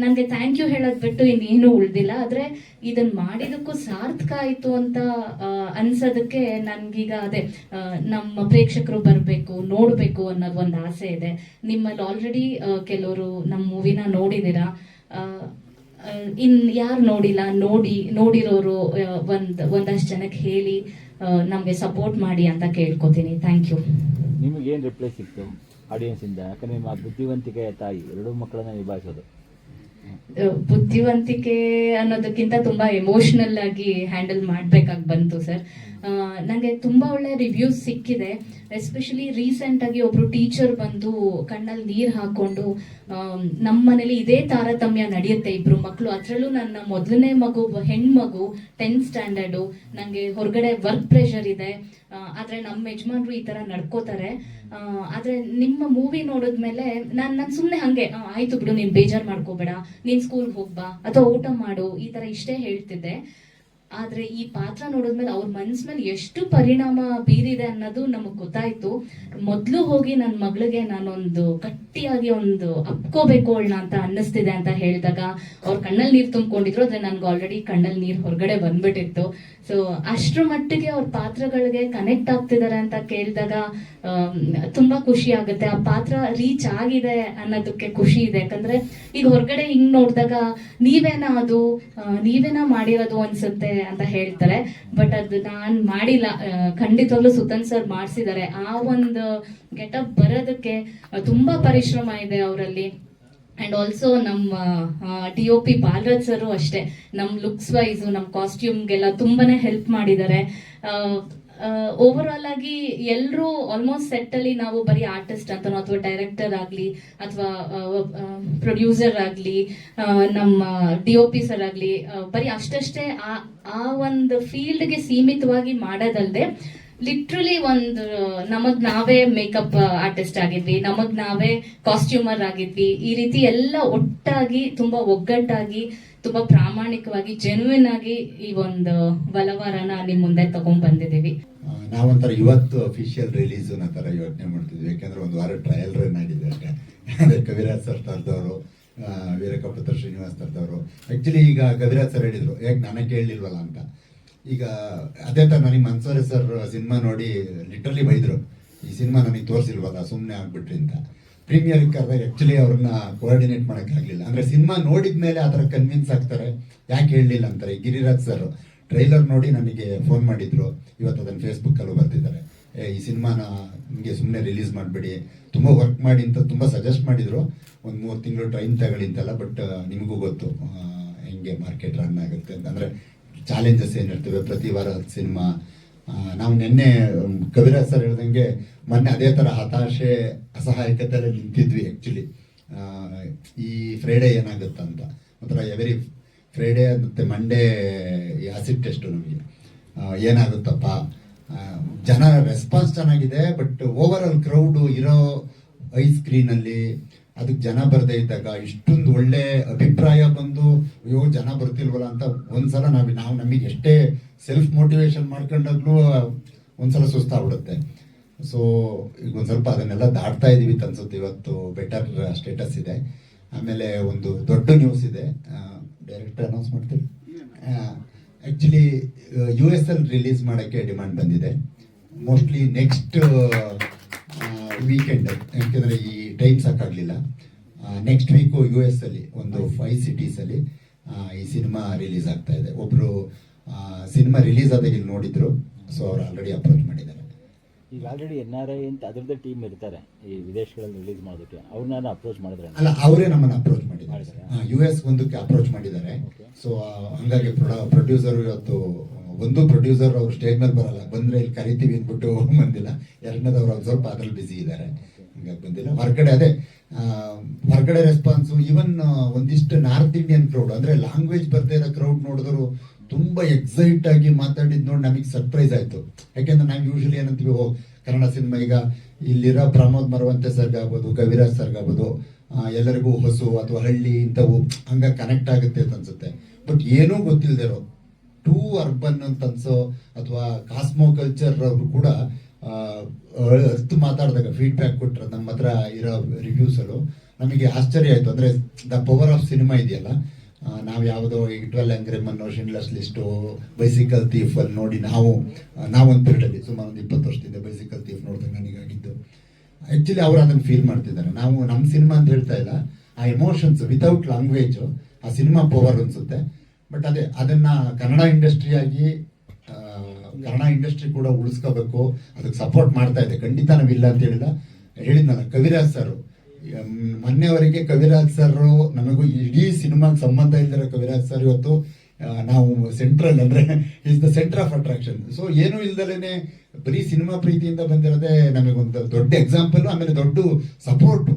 ನನಗೆ ಥ್ಯಾಂಕ್ ಯು ಹೇಳೋದ್ ಬಿಟ್ಟು ಇನ್ನೇನು ಉಳ್ದಿಲ್ಲ, ಆದ್ರೆ ಇದನ್ನ ಮಾಡಿದಕ್ಕೂ ಸಾರ್ಥಕ ಆಯ್ತು ಅಂತ ಅನ್ಸೋದಕ್ಕೆ ನನ್ಗೀಗ ಅದೇ ನಮ್ಮ ಪ್ರೇಕ್ಷಕರು ಬರಬೇಕು, ನೋಡಬೇಕು ಅನ್ನೋದು ಒಂದು ಆಸೆ ಇದೆ. ನಿಮ್ಮಲ್ಲಿ ಆಲ್ರೆಡಿ ಕೆಲವರು ನಮ್ಮ ಮೂವಿನ ನೋಡಿದ್ದೀರಾ ಇನ್ ಯಾರು ನೋಡಿಲ್ಲ, ನೋಡಿ, ನೋಡಿರೋರು ಒಂದ್, ಒಂದಷ್ಟು ಜನಕ್ಕೆ ಹೇಳಿ ನಮಗೆ ಸಪೋರ್ಟ್ ಮಾಡಿ ಅಂತ ಕೇಳ್ಕೊತೀನಿ. ಥ್ಯಾಂಕ್ ಯು ನಿಮಗೆ ಏನು ರಿಪ್ಲೈ ಸಿಕ್ತು? ಆಡಿಯನ್ಸಿಂದ ಯಾಕಂದ್ರೆ ನಿಮ್ಮ ಬುದ್ಧಿವಂತಿಕೆಯ ತಾಯಿ, ಎರಡೂ ಮಕ್ಕಳನ್ನ ನಿಭಾಯಿಸೋದು. ಬುದ್ಧಿವಂತಿಕೆ ಅನ್ನೋದಕ್ಕಿಂತ ತುಂಬಾ ಎಮೋಷನಲ್ ಆಗಿ ಹ್ಯಾಂಡಲ್ ಮಾಡ್ಬೇಕಾಗಿ ಬಂತು ಸರ್. ನನಗೆ ತುಂಬ ಒಳ್ಳೆ ರಿವ್ಯೂಸ್ ಸಿಕ್ಕಿದೆ. ಎಸ್ಪೆಷಲಿ ರೀಸೆಂಟ್ ಆಗಿ ಒಬ್ರು ಟೀಚರ್ ಬಂದು ಕಣ್ಣಲ್ಲಿ ನೀರು ಆಮ್, ನಮ್ಮ ಮನೇಲಿ ಇದೇ ತಾರತಮ್ಯ ನಡೆಯುತ್ತೆ ಇಬ್ಬರು ಮಕ್ಕಳು ಅದರಲ್ಲೂ ನನ್ನ ಮೊದಲನೇ ಮಗು ಹೆಣ್ಮಗು ಟೆಂತ್ ಸ್ಟ್ಯಾಂಡರ್ಡು ನನಗೆ ಹೊರಗಡೆ ವರ್ಕ್ ಪ್ರೆಷರ್ ಇದೆ. ಆದರೆ ನಮ್ಮ ಯಜಮಾನ್ರು ಈ ಥರ ನಡ್ಕೋತಾರೆ. ಆದ್ರೆ ನಿಮ್ಮ ಮೂವಿ ನೋಡಿದ್ಮೇಲೆ ನಾನು ನಾನು ಸುಮ್ಮನೆ ಹಂಗೆ ಆಯಿತು ಬಿಡು ನೀನು ಬೇಜಾರು ಮಾಡ್ಕೋಬೇಡ. ನೀನು ಸ್ಕೂಲ್ಗೆ ಹೋಗ್ಬಾ ಅಥವಾ ಊಟ ಮಾಡು. ಈ ಥರ ಇಷ್ಟೇ ಹೇಳ್ತಿದ್ದೆ. ಆದ್ರೆ ಈ ಪಾತ್ರ ನೋಡಿದ್ಮೇಲೆ ಅವ್ರ ಮನ್ಸ್ ಮೇಲೆ ಎಷ್ಟು ಪರಿಣಾಮ ಬೀರಿದೆ ಅನ್ನೋದು ನಮಗ್ ಗೊತ್ತಾಯ್ತು. ಮೊದ್ಲು ಹೋಗಿ ನನ್ನ ಮಗಳಿಗೆ ನಾನೊಂದು ಗಟ್ಟಿಯಾಗಿ ಒಂದು ಅಪ್ಕೋಬೇಕು ಅವಳನ್ನ ಅಂತ ಅನ್ನಿಸ್ತಿದೆ ಅಂತ ಹೇಳಿದಾಗ ಅವ್ರ ಕಣ್ಣಲ್ಲಿ ನೀರು ತುಂಬಿಕೊಂಡಿದ್ರು ಅದ್ರೆ ನನ್ಗೆ ಆಲ್ರೆಡಿ ಕಣ್ಣಲ್ಲಿ ನೀರು ಹೊರಗಡೆ ಬಂದ್ಬಿಟ್ಟಿತ್ತು. ಸೊ ಅಷ್ಟ್ರ ಮಟ್ಟಿಗೆ ಅವ್ರ ಪಾತ್ರಗಳಿಗೆ ಕನೆಕ್ಟ್ ಆಗ್ತಿದ್ದಾರೆ ಅಂತ ಕೇಳಿದಾಗ ತುಂಬಾ ಖುಷಿ ಆಗುತ್ತೆ. ಆ ಪಾತ್ರ ರೀಚ್ ಆಗಿದೆ ಅನ್ನೋದಕ್ಕೆ ಖುಷಿ ಇದೆ. ಯಾಕಂದ್ರೆ ಈಗ ಹೊರಗಡೆ ಹಿಂಗ್ ನೋಡಿದಾಗ ನೀವೇನಾ ಅದು ನೀವೇನ ಮಾಡಿರೋದು ಅನ್ಸುತ್ತೆ ಅಂತ ಹೇಳ್ತಾರೆ. ಬಟ್ ಅದು ನಾನ್ ಮಾಡಿಲ್ಲ. ಖಂಡಿತವಾಗ್ಲೂ ಸುತನ್ ಸರ್ ಮಾಡಿಸಿದ್ದಾರೆ. ಆ ಒಂದು ಗೆಟಪ್ ಬರೋದಕ್ಕೆ ತುಂಬಾ ತುಂಬಾ ಪರಿಶ್ರಮ ಇದೆ ಅವರಲ್ಲಿ. ಅಂಡ್ ಆಲ್ಸೋ ನಮ್ಮ D O P Balaraj sir ಅಷ್ಟೇ, ನಮ್ಮ ಲುಕ್ಸ್ ವೈಸ್ ನಮ್ಮ ಕಾಸ್ಟ್ಯೂಮ್ಗೆಲ್ಲ ತುಂಬಾನೇ ಹೆಲ್ಪ್ ಮಾಡಿದ್ದಾರೆ. ಓವರ್ ಆಲ್ ಆಗಿ ಎಲ್ಲರೂ ಆಲ್ಮೋಸ್ಟ್ ಸೆಟ್ ಅಲ್ಲಿ ನಾವು ಬರೀ ಆರ್ಟಿಸ್ಟ್ ಅಂತನೋ ಅಥವಾ ಡೈರೆಕ್ಟರ್ ಆಗ್ಲಿ, ಅಥವಾ ಪ್ರೊಡ್ಯೂಸರ್ ಆಗ್ಲಿ ನಮ್ಮ ಡಿ ಒ ಪಿ ಸರ್ ಆಗಲಿ ಬರೀ ಅಷ್ಟಷ್ಟೇ ಆ ಆ ಒಂದು ಫೀಲ್ಡ್ಗೆ ಸೀಮಿತವಾಗಿ ಮಾಡೋದಲ್ದೆ ಲಿಟ್ರಲಿ ಒಂದು, ನಮಗ್ ನಾವೇ ಮೇಕಪ್ ಆರ್ಟಿಸ್ಟ್ ಆಗಿದ್ವಿ, ನಮಗ್ ನಾವೇ ಕಾಸ್ಟ್ಯೂಮರ್ ಆಗಿದ್ವಿ. ಈ ರೀತಿ ಎಲ್ಲ ಒಟ್ಟಾಗಿ, ತುಂಬಾ ಒಗ್ಗಟ್ಟಾಗಿ, ತುಂಬಾ ಪ್ರಾಮಾಣಿಕವಾಗಿ ಜೆನ್ಯೂನ್ ಆಗಿ ಈ ಒಂದು ಬಲವಾರನ ನಿಮ್ ಮುಂದೆ ತಗೊಂಡ್ ಬಂದಿದೀವಿ ನಾವೊಂಥರ ಇವತ್ತು ಅಫಿಷಿಯಲ್ ರಿಲೀಸ್ ತರ ಯೋಚನೆ ಮಾಡ್ತಿದ್ವಿ. ಯಾಕಂದ್ರೆ ಒಂದು ವಾರ ಟ್ರಯಲ್ ರನ್ ಆಗಿದೆ ಅಂದ್ರೆ ಕವಿರಾಜ್ ಸರ್ ತರ್ದವರು ವೀರಕಪುತ್ರ ಶ್ರೀನಿವಾಸ್ ತರ್ದವರು. ಆಕ್ಚುಲಿ ಈಗ ಕವಿರಾಜ್ ಸರ್ ಹೇಳಿದ್ರು ಯಾಕೆ ನಾನೇ ಕೇಳಲಿಲ್ವಲ್ಲ ಅಂತ. ಈಗ ಅದೇ ಥರ ನನಗೆ ಮನ್ಸೂರಿ ಸರ್ ಸಿನಿಮಾ ನೋಡಿ ಲಿಟ್ರಲಿ ಬೈದರು. ಈ ಸಿನಿಮಾ ನಮಗೆ ತೋರಿಸಿಲ್ವಲ್ಲ ಸುಮ್ಮನೆ ಆಗ್ಬಿಟ್ರಿ ಅಂತ. ಪ್ರೀಮಿಯರ್ ಕರೆದಾಗ ಆ್ಯಕ್ಚುಲಿ ಅವ್ರನ್ನ ಕೋಆರ್ಡಿನೇಟ್ ಮಾಡೋಕ್ಕಾಗಲಿಲ್ಲ ಅಂದರೆ ಸಿನಿಮಾ ನೋಡಿದ ಮೇಲೆ ಆ ಥರ ಕನ್ವಿನ್ಸ್ ಆಗ್ತಾರೆ. ಯಾಕೆ ಹೇಳಲಿಲ್ಲ ಅಂತಾರೆ. ಗಿರಿರಾಜ್ ಸರ್ ಟ್ರೈಲರ್ ನೋಡಿ ನನಗೆ ಫೋನ್ ಮಾಡಿದ್ರು. ಇವತ್ತು ಅದನ್ನು ಫೇಸ್ಬುಕ್ಕಲ್ಲೂ ಬರ್ತಿದ್ದಾರೆ. ಈ ಸಿನಿಮಾನ ನಿಮಗೆ ಸುಮ್ಮನೆ ರಿಲೀಸ್ ಮಾಡಬೇಡಿ. ತುಂಬ ವರ್ಕ್ ಮಾಡಿ ಅಂತ ತುಂಬ ಸಜೆಸ್ಟ್ ಮಾಡಿದ್ರು. ಒಂದು ಮೂರು ತಿಂಗಳು ಟ್ರೈನ್ ತಗೊಳ್ಳಿ ಅಂತಲ್ಲ ಬಟ್ ನಿಮಗೂ ಗೊತ್ತು ಹೆಂಗೆ ಮಾರ್ಕೆಟ್ ರನ್ ಆಗುತ್ತೆ ಅಂತ. ಅಂದರೆ ಚಾಲೆಂಜಸ್ ಏನಿರ್ತವೆ ಪ್ರತಿ ವಾರ ಸಿನಿಮಾ. ನಾವು ನಿನ್ನೆ ಕವಿರಾಜ್ ಸರ್ ಹೇಳ್ದಂಗೆ ಮೊನ್ನೆ ಅದೇ ಥರ ಹತಾಶೆ ಅಸಹಾಯಕತೆಯಲ್ಲಿ ನಿಂತಿದ್ವಿ ಆ್ಯಕ್ಚುಲಿ ಈ ಫ್ರೈಡೇ ಏನಾಗುತ್ತಂತ ಒಂಥರ ಎವರಿ ಫ್ರೈಡೇ ಮತ್ತು ಮಂಡೇ ಆಸಿಡ್ ಟೆಸ್ಟು ನಮಗೆ. ಏನಾಗುತ್ತಪ್ಪ? ಜನ ರೆಸ್ಪಾನ್ಸ್ ಚೆನ್ನಾಗಿದೆ ಬಟ್ ಓವರ್ ಆಲ್ ಕ್ರೌಡು ಇರೋ ಐ ಸ್ಕ್ರೀನಲ್ಲಿ ಅದಕ್ಕೆ ಜನ ಬರದೇ ಇದ್ದಾಗ ಇಷ್ಟೊಂದು ಒಳ್ಳೆ ಅಭಿಪ್ರಾಯ ಬಂದು, ಅಯ್ಯೋ, ಜನ ಬರ್ತಿಲ್ವಲ್ಲ ಅಂತ ಒಂದ್ಸಲ ನಾವು ನಾವು ನಮಗೆ ಎಷ್ಟೇ ಸೆಲ್ಫ್ ಮೋಟಿವೇಶನ್ ಮಾಡ್ಕೊಂಡಾಗ್ಲೂ ಒಂದ್ಸಲ ಸುಸ್ತಾಗ್ಬಿಡುತ್ತೆ. ಸೊ ಈಗ ಒಂದು ಸ್ವಲ್ಪ ಅದನ್ನೆಲ್ಲ ದಾಟ್ತಾ ಅಂತ ಅನ್ಸುತ್ತೆ ಇವತ್ತು. ಬೆಟರ್ ಸ್ಟೇಟಸ್ ಇದೆ. ಆಮೇಲೆ ಒಂದು ದೊಡ್ಡ ನ್ಯೂಸ್ ಇದೆ. ಡೈರೆಕ್ಟ್ ಅನೌನ್ಸ್ ಮಾಡ್ತೀವಿ actually U S L release ಮಾಡೋಕ್ಕೆ ಡಿಮ್ಯಾಂಡ್ ಬಂದಿದೆ. ಮೋಸ್ಟ್ಲಿ ನೆಕ್ಸ್ಟ್ ವೀಕೆಂಡ್ ಯಾಕೆಂದರೆ ಈ ಟೈಮ್ ಸಾಕಾಗಲಿಲ್ಲ. ನೆಕ್ಸ್ಟ್ ವೀಕು ಯು ಎಸ್ ಅಲ್ಲಿ ಒಂದು ಫೈವ್ ಸಿಟೀಸಲ್ಲಿ ಈ ಸಿನಿಮಾ ರಿಲೀಸ್ ಆಗ್ತಾ ಇದೆ. ಒಬ್ಬರು ಸಿನಿಮಾ ರಿಲೀಸ್ ಆದಾಗ ಇಲ್ಲಿ ನೋಡಿದ್ರು. ಸೊ ಅವ್ರು ಆಲ್ರೆಡಿ ಅಪ್ರೋಚ್ ಮಾಡಿದ್ದಾರೆ. ಈಗ ಆಲ್ರೆಡಿ ಎನ್ ಆರ್ ಐ ಅಂತ ಅದರದ್ದೇ ಟೀಮ್ ಇರ್ತಾರೆ ಈ ವಿದೇಶಗಳಲ್ಲಿ ರಿಲೀಸ್ ಮಾಡೋದಕ್ಕೆ. ಅವ್ರನ್ನ ಅಪ್ರೋಚ್ ಮಾಡಿದ್ರೆ ಅಲ್ಲ ಅವರೇ ನಮ್ಮನ್ನು ಅಪ್ರೋಚ್ ಮಾಡಿದ್ದಾರೆ. ಯು ಎಸ್ ಒಂದಕ್ಕೆ ಅಪ್ರೋಚ್ ಮಾಡಿದ್ದಾರೆ. ಸೊ ಹಂಗಾಗಿ ಪ್ರೊಡ್ಯೂಸರ್ ಇವತ್ತು ಒಂದು ಪ್ರೊಡ್ಯೂಸರ್ ಅವ್ರು ಸ್ಟೇಜ್ ಮೇಲೆ ಬರಲ್ಲ. ಬಂದ್ರೆ ಇಲ್ಲಿ ಕರಿತೀವಿ ಅಂದ್ಬಿಟ್ಟು ಬಂದಿಲ್ಲ. ಎರಡನೇದವ್ರು ಸ್ವಲ್ಪ ಅದ್ರಲ್ಲಿ ಬಿಸಿ ಇದ್ದಾರೆ. ಹಂಗಾಗಿ ಬಂದಿಲ್ಲ ಹೊರಗಡೆ ಅದೇ ಹೊರಗಡೆ ರೆಸ್ಪಾನ್ಸು ಈವನ್ ಒಂದಿಷ್ಟು ನಾರ್ತ್ ಇಂಡಿಯನ್ ಕ್ರೌಡ್ ಅಂದ್ರೆ ಲ್ಯಾಂಗ್ವೇಜ್ ಬರ್ತಾ ಇರೋ ಕ್ರೌಡ್ ನೋಡಿದ್ರು ತುಂಬಾ ಎಕ್ಸೈಟ್ ಆಗಿ ಮಾತಾಡಿದ್ ನೋಡಿ ನಮಗೆ ಸರ್ಪ್ರೈಸ್ ಆಯ್ತು. ಯಾಕೆಂದ್ರೆ ನಾವು ಯೂಶಲಿ ಏನಂತೀವಿ ಓ ಕನ್ನಡ ಸಿನಿಮಾ ಈಗ ಇಲ್ಲಿರೋ ಪ್ರಮೋದ್ ಮರವಂತೆ ಸರ್ಗಾಗ್ಬೋದು ಕವಿರಾಜ್ ಸರ್ಗ್ ಆಗ್ಬೋದು ಆ, ಎಲ್ಲರಿಗೂ ಹೊಸು ಅಥವಾ ಹಳ್ಳಿ ಇಂಥವು ಹಂಗೆ ಕನೆಕ್ಟ್ ಆಗುತ್ತೆ ಅಂತ ಅನ್ಸುತ್ತೆ. ಬಟ್ ಏನೂ ಗೊತ್ತಿಲ್ದಿರೋ ಟೂ ಅರ್ಬನ್ ಅಂತ ಅನ್ಸೋ ಅಥವಾ ಕಾಸ್ಮೋ ಕಲ್ಚರ್ ಅವರು ಕೂಡ ಹತ್ತು ಮಾತಾಡಿದಾಗ ಫೀಡ್ಬ್ಯಾಕ್ ಕೊಟ್ಟರೆ ನಮ್ಮ ಹತ್ರ ಇರೋ ರಿವ್ಯೂಸಲ್ಲೂ ನಮಗೆ ಆಶ್ಚರ್ಯ ಆಯಿತು. ಅಂದರೆ ದ ಪವರ್ ಆಫ್ ಸಿನಿಮಾ ಇದೆಯಲ್ಲ. ನಾವು ಯಾವುದೋ ಈಗ ಟ್ವೆಲ್ ಅಂಗ್ರೆಮನ್ನು ಶಿನ್ಲಸ್ ಲಿಸ್ಟು ಬೈಸಿಕಲ್ ಥೀಫ್ ಅಲ್ಲಿ ನೋಡಿ ನಾವು ನಾವೊಂದು ಪೀರಿಯಡಲ್ಲಿ ಸುಮಾರು ಒಂದು ಇಪ್ಪತ್ತು ವರ್ಷದಿಂದ ಬೈಸಿಕಲ್ ಥೀಫ್ ನೋಡಿದಾಗ ನನಗಾಗಿದ್ದು ಆ್ಯಕ್ಚುಲಿ ಅವರು ಅದನ್ನು ಫೀಲ್ ಮಾಡ್ತಿದ್ದಾರೆ. ನಾವು ನಮ್ಮ ಸಿನಿಮಾ ಅಂತ ಹೇಳ್ತಾ ಇಲ್ಲ. ಆ ಎಮೋಷನ್ಸ್ ವಿತೌಟ್ ಲ್ಯಾಂಗ್ವೇಜು ಆ ಸಿನಿಮಾ ಪವರ್ ಅನ್ಸುತ್ತೆ. ಬಟ್ ಅದೇ, ಅದನ್ನ ಕನ್ನಡ ಇಂಡಸ್ಟ್ರಿಯಾಗಿ ಕನ್ನಡ ಇಂಡಸ್ಟ್ರಿ ಕೂಡ ಉಳಿಸ್ಕೋಬೇಕು, ಅದಕ್ಕೆ ಸಪೋರ್ಟ್ ಮಾಡ್ತಾ ಇದೆ. ಖಂಡಿತ ನಾವಿಲ್ಲ ಅಂತ ಹೇಳಿಲ್ಲ. ಹೇಳಿದ್ನಲ್ಲ ಕವಿರಾಜ್ ಸರ್. ಮೊನ್ನೆವರೆಗೆ ಕವಿರಾಜ್ ಸರ್, ನಮಗೂ ಇಡೀ ಸಿನಿಮಾಗೆ ಸಂಬಂಧ ಇಲ್ದಿರೋ ಕವಿರಾಜ್ ಸರ್ ಇವತ್ತು ನಾವು ಸೆಂಟ್ರಲ್ ಅಂದ್ರೆ is the centre of attraction so ಏನೂ ಇಲ್ದಲೇನೆ ಬರೀ ಸಿನಿಮಾ ಪ್ರೀತಿಯಿಂದ ಬಂದಿರೋದೇ ನಮಗೊಂದು ದೊಡ್ಡ ಎಕ್ಸಾಂಪಲ್ ಆಮೇಲೆ ದೊಡ್ಡ ಸಪೋರ್ಟು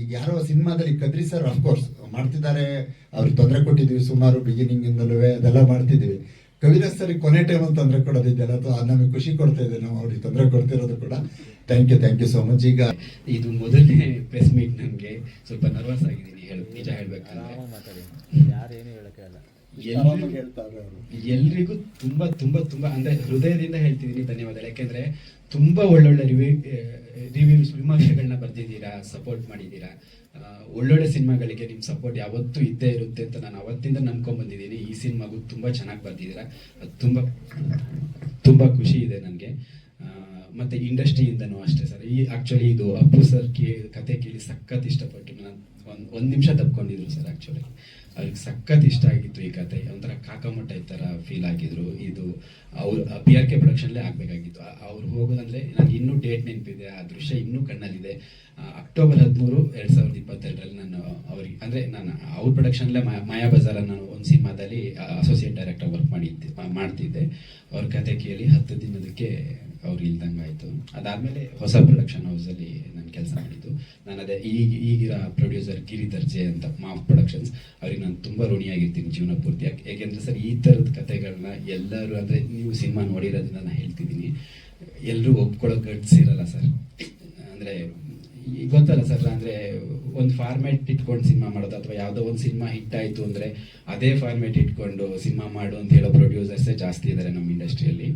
ಈಗ ಯಾರೋ ಸಿನಿಮಾದಲ್ಲಿ ಕದ್ರಿ ಸರ್ ಅಫ್ಕೋರ್ಸ್ ಮಾಡ್ತಿದ್ದಾರೆ. ಅವ್ರಿಗೆ ತೊಂದರೆ ಕೊಟ್ಟಿದ್ವಿ ಸುಮಾರು ಬಿಗಿನಿಂಗ್ ಇಂದಲೂ ಅದೆಲ್ಲ ಮಾಡ್ತಿದ್ವಿ ಕವಿರಾಜ್ ಸರಿ ಕೊನೆ ಟೈಮ್ ಅಂತ ತೊಂದರೆ ಕೊಡೋದಿದ್ದಲ್ಲ ಅಥವಾ ನಮಗೆ ಖುಷಿ ಕೊಡ್ತಾ ಇದೆ ನಾವು ಅವ್ರಿಗೆ ತೊಂದರೆ ಕೊಡ್ತಿರೋದು ಕೂಡ thank you thank you so much ಈಗ ಇದು ಮೊದಲನೇ ಪ್ರೆಸ್ ಮೀಟ್ ನನಗೆ ಸ್ವಲ್ಪ ನರ್ವಸ್ ಆಗಿದ್ದೀನಿ ಹೇಳು ನಿಜ ಹೇಳ್ಬೇಕಂದ್ರೆ. ಆರಾಮಾಗಿ ಏನು ಯಾರೇನು ಹೇಳೋಕ್ಕಾಗಲ್ಲ ಎಲ್ರಿಗೂ ಎಲ್ರಿಗೂ ತುಂಬಾ ತುಂಬಾ ತುಂಬಾ ಅಂದ್ರೆ ಹೃದಯದಿಂದ ಹೇಳ್ತಿದ್ದೀನಿ ಧನ್ಯವಾದ ಯಾಕೆಂದ್ರೆ ತುಂಬಾ ಒಳ್ಳೊಳ್ಳೆ ರಿವ್ಯೂ ರಿವ್ಯೂಸ್ ವಿಮರ್ಶೆಗಳನ್ನ ಬರ್ದಿದ್ದೀರಾ ಸಪೋರ್ಟ್ ಮಾಡಿದ್ದೀರಾ. ಒಳ್ಳೊಳ್ಳೆ ಸಿನಿಮಾಗಳಿಗೆ ನಿಮ್ಮ ಸಪೋರ್ಟ್ ಯಾವತ್ತೂ ಇದ್ದೇ ಇರುತ್ತೆ ಅಂತ ನಾನು ಅವತ್ತಿಂದ ನಂಬ್ಕೊಂಡ್ ಬಂದಿದ್ದೀನಿ ಈ ಸಿನಿಮಾಗೂ ತುಂಬಾ ಚೆನ್ನಾಗಿ ಬರ್ದಿದ್ದೀರಾ. ಅದು ತುಂಬಾ ತುಂಬಾ ಖುಷಿ ಇದೆ ನನಗೆ. ಮತ್ತೆ ಇಂಡಸ್ಟ್ರಿಯಿಂದನೂ ಅಷ್ಟೇ ಸರ್. ಈ ಆಕ್ಚುಲಿ ಇದು ಅಪ್ಪು ಸರ್ ಕೇ ಕತೆ ಕೇಳಿ ಸಖತ್ ಇಷ್ಟಪಟ್ಟು ನಾನು ಒಂದು ಒಂದು ನಿಮಿಷ ತಪ್ಕೊಂಡಿದ್ರು ಸರ್ ಆಕ್ಚುಲಿ ಅವ್ರಿಗೆ ಸಖತ್ ಇಷ್ಟ ಆಗಿತ್ತು ಈ ಕತೆ. ಒಂಥರ ಕಾಕಮಟ್ಟ ಈ ಥರ ಫೀಲ್ ಆಗಿದ್ರು. ಇದು ಅವ್ರು ಪಿ ಆರ್ ಕೆ ಪ್ರೊಡಕ್ಷನ್ಲೇ ಆಗಬೇಕಾಗಿತ್ತು ಅವ್ರು ಹೋಗೋದಂದ್ರೆ ನನಗೆ ಇನ್ನೂ ಡೇಟ್ ನೆನಪಿದೆ. ಆ ದೃಶ್ಯ ಇನ್ನೂ ಕಣ್ಣಲ್ಲಿದೆ. ಅಕ್ಟೋಬರ್ ಹದಿಮೂರು ಎರಡು ಸಾವಿರದ ಇಪ್ಪತ್ತೆರಡರಲ್ಲಿ ನಾನು ಅವ್ರಿಗೆ, ಅಂದರೆ ನಾನು ಅವ್ರ ಪ್ರೊಡಕ್ಷನ್ಲೇ ಮಾಯಾ ಬಜಾರ್ ನಾನು ಒಂದು ಸಿನಿಮಾದಲ್ಲಿ ಅಸೋಸಿಯೇಟ್ ಡೈರೆಕ್ಟರ್ ವರ್ಕ್ ಮಾಡಿದ್ದೆ ಮಾಡ್ತಿದ್ದೆ. ಅವ್ರ ಕತೆ ಕೇಳಿ ಹತ್ತು ದಿನದಕ್ಕೆ ಅವ್ರು ಇಲ್ದಂಗೆ ಆಯಿತು. ಅದಾದಮೇಲೆ ಹೊಸ ಪ್ರೊಡಕ್ಷನ್ ಹೌಸಲ್ಲಿ ನಾನು ಕೆಲಸ ಮಾಡಿದ್ದು. ನಾನು ಅದೇ ಈಗ ಈಗಿರೋ ಪ್ರೊಡ್ಯೂಸರ್ ಗಿರಿ ದರ್ಜೆ ಅಂತ, ಮಾಫ್ ಪ್ರೊಡಕ್ಷನ್ಸ್ ಅವ್ರಿಗೆ ನಾನು ತುಂಬ ಋಣಿಯಾಗಿರ್ತೀನಿ ಜೀವನ ಪೂರ್ತಿ ಯಾಕೆ ಸರ್, ಈ ಥರದ ಕತೆಗಳನ್ನ ಎಲ್ಲರೂ ಅಂದರೆ ನೀವು ಸಿನಿಮಾ ನೋಡಿರೋದನ್ನ ನಾನು ಹೇಳ್ತಿದ್ದೀನಿ. ಎಲ್ಲರೂ ಒಪ್ಕೊಳ್ಳೋ ಗಟ್ಸ್ ಇರಲ್ಲ ಸರ್. ಅಂದರೆ ಗೊತ್ತಲ್ಲ ಸರ್, ಅಂದರೆ ಒಂದು ಫಾರ್ಮ್ಯಾಟ್ ಇಟ್ಕೊಂಡು ಸಿನಿಮಾ ಮಾಡೋದು ಅಥವಾ ಯಾವುದೋ ಒಂದು ಸಿನಿಮಾ ಹಿಟ್ ಆಯಿತು ಅಂದರೆ ಅದೇ ಫಾರ್ಮ್ಯಾಟ್ ಇಟ್ಕೊಂಡು ಸಿನಿಮಾ ಮಾಡು ಅಂತ ಹೇಳೋ ಪ್ರೊಡ್ಯೂಸರ್ಸೇ ಜಾಸ್ತಿ ಇದ್ದಾರೆ ನಮ್ಮ ಇಂಡಸ್ಟ್ರಿಯಲ್ಲಿ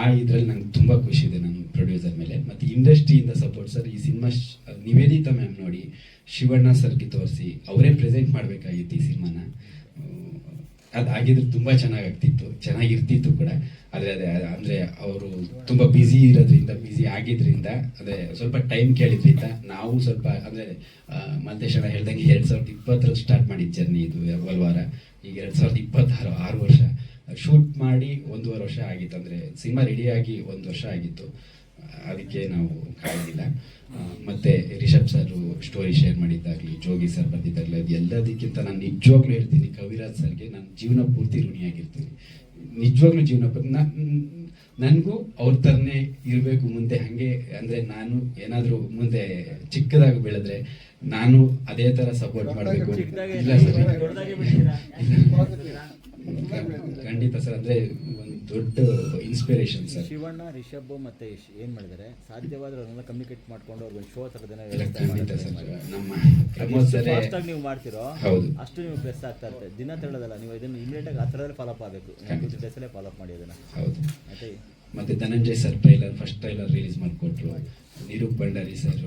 ಆ ಇದರಲ್ಲಿ ನಂಗೆ ತುಂಬ ಖುಷಿ ಇದೆ ನಮ್ಮ ಪ್ರೊಡ್ಯೂಸರ್ ಮೇಲೆ. ಮತ್ತು ಇಂಡಸ್ಟ್ರಿಯಿಂದ ಸಪೋರ್ಟ್ ಸರ್, ಈ ಸಿನಿಮಾ ನಿವೇದಿತಾ ಮ್ಯಾಮ್ ನೋಡಿ, ಶಿವಣ್ಣ ಸರ್ಗೆ ತೋರಿಸಿ, ಅವರೇ ಪ್ರೆಸೆಂಟ್ ಮಾಡಬೇಕಾಗಿತ್ತು ಈ ಸಿನಿಮಾನ. ಅದು ಆಗಿದ್ರೆ ತುಂಬ ಚೆನ್ನಾಗಾಗ್ತಿತ್ತು ಚೆನ್ನಾಗಿರ್ತಿತ್ತು ಕೂಡ. ಆದರೆ ಅದೇ, ಅಂದರೆ ಅವರು ತುಂಬ ಬ್ಯುಸಿ ಇರೋದ್ರಿಂದ ಬ್ಯುಸಿ ಆಗಿದ್ರಿಂದ, ಅದೇ ಸ್ವಲ್ಪ ಟೈಮ್ ಕೇಳಿದ್ರಿಂದ ನಾವು ಸ್ವಲ್ಪ, ಅಂದರೆ ಮಲ್ತೇಶಣ್ಣ ಹೇಳ್ದಂಗೆ ಎರಡು ಸಾವಿರದ ಇಪ್ಪತ್ತರಲ್ಲಿ ಸ್ಟಾರ್ಟ್ ಮಾಡಿದ ಜರ್ನಿ ಇದು ವಲ್ವಾರ ಈಗ ಎರಡು ಸಾವಿರದ ಇಪ್ಪತ್ತಾರು, ಆರು ವರ್ಷ. ಶೂಟ್ ಮಾಡಿ ಒಂದೂವರೆ ವರ್ಷ ಆಗಿತ್ತು. ಅಂದರೆ ಸಿನಿಮಾ ರೆಡಿಯಾಗಿ ಒಂದು ವರ್ಷ ಆಗಿತ್ತು. ಅದಕ್ಕೆ ನಾವು ಕಾಯ್ದಿಲ್ಲ. ಮತ್ತೆ ರಿಷಬ್ ಸರ್ ಸ್ಟೋರಿ ಶೇರ್ ಮಾಡಿದ್ದಾಗ್ಲಿ ಜೋಗಿ ಸರ್ ಬಂದಿದ್ದಾಗ್ಲಿ ಅದು ಎಲ್ಲದಕ್ಕಿಂತ ನಾನು ನಿಜವಾಗ್ಲೂ ಹೇಳ್ತೀನಿ ಕವಿರಾಜ್ ಸರ್ಗೆ ನಾನು ಜೀವನ ಪೂರ್ತಿ ಋಣಿಯಾಗಿರ್ತೀನಿ. ನಿಜವಾಗ್ಲೂ ಜೀವನ ಪೂರ್ತಿ ನನಗೂ ಅವ್ರ ಥರನೇ ಇರಬೇಕು ಮುಂದೆ ಹಾಗೆ ಅಂದರೆ ನಾನು ಏನಾದರೂ ಮುಂದೆ ಚಿಕ್ಕದಾಗಿ ಬೆಳೆದ್ರೆ ನಾನು ಅದೇ ಥರ ಸಪೋರ್ಟ್ ಮಾಡಬೇಕು. ಇಲ್ಲ ಸರ್ ಖಂಡಿತ ಸರ್ ಅಂದರೆ ದೊಡ್ಡ ಇನ್ಸ್ಪಿರೇಷನ್ ಸರ್ ಶಿವಣ್ಣ ರಿಷಬ್ ಮತ್ತೆ ಯಶ್ ಏನ್ ಮಾಡಿದ್ದಾರೆ ಸಾಧ್ಯವಾದ್ರೆ ಅದನ್ನ ಕಮ್ಯುನಿಕೇಟ್ ಮಾಡ್ಕೊಂಡು ಅವ್ರಿಗೆ ಶೋ ಇಲ್ಲ, ಖಂಡಿತ ಸರ್. ನಮ್ಮ ಪ್ರಮೋದ್ ಸರ್ ನೀವು ಮಾಡ್ತಿರೋ ಹೌದು. ಅಷ್ಟು ನೀವು ಪ್ರೆಸ್ ಆಗ್ತಾ ಇರ್ತದೆ ದಿನ ತಿಳೋದಲ್ಲ ನೀವು ಇದನ್ನು ಇಮಿಡಿಯೇಟ್ ಆಗಿ ಆ ಥರದಲ್ಲಿ ಫಾಲೋ ಅಪ್ ಆಗಬೇಕು. ಟೂ ಡೇಸಲ್ಲೇ ಫಾಲೋ ಅಪ್ ಮಾಡಿ ಅದನ್ನ. ಹೌದು. ಮತ್ತೆ ಮತ್ತೆ Dhananjay sir trailer first trailer release ಮಾಡಿಕೊಟ್ರು. ನಿರೂಪ್ ಭಂಡಾರಿ ಸರ್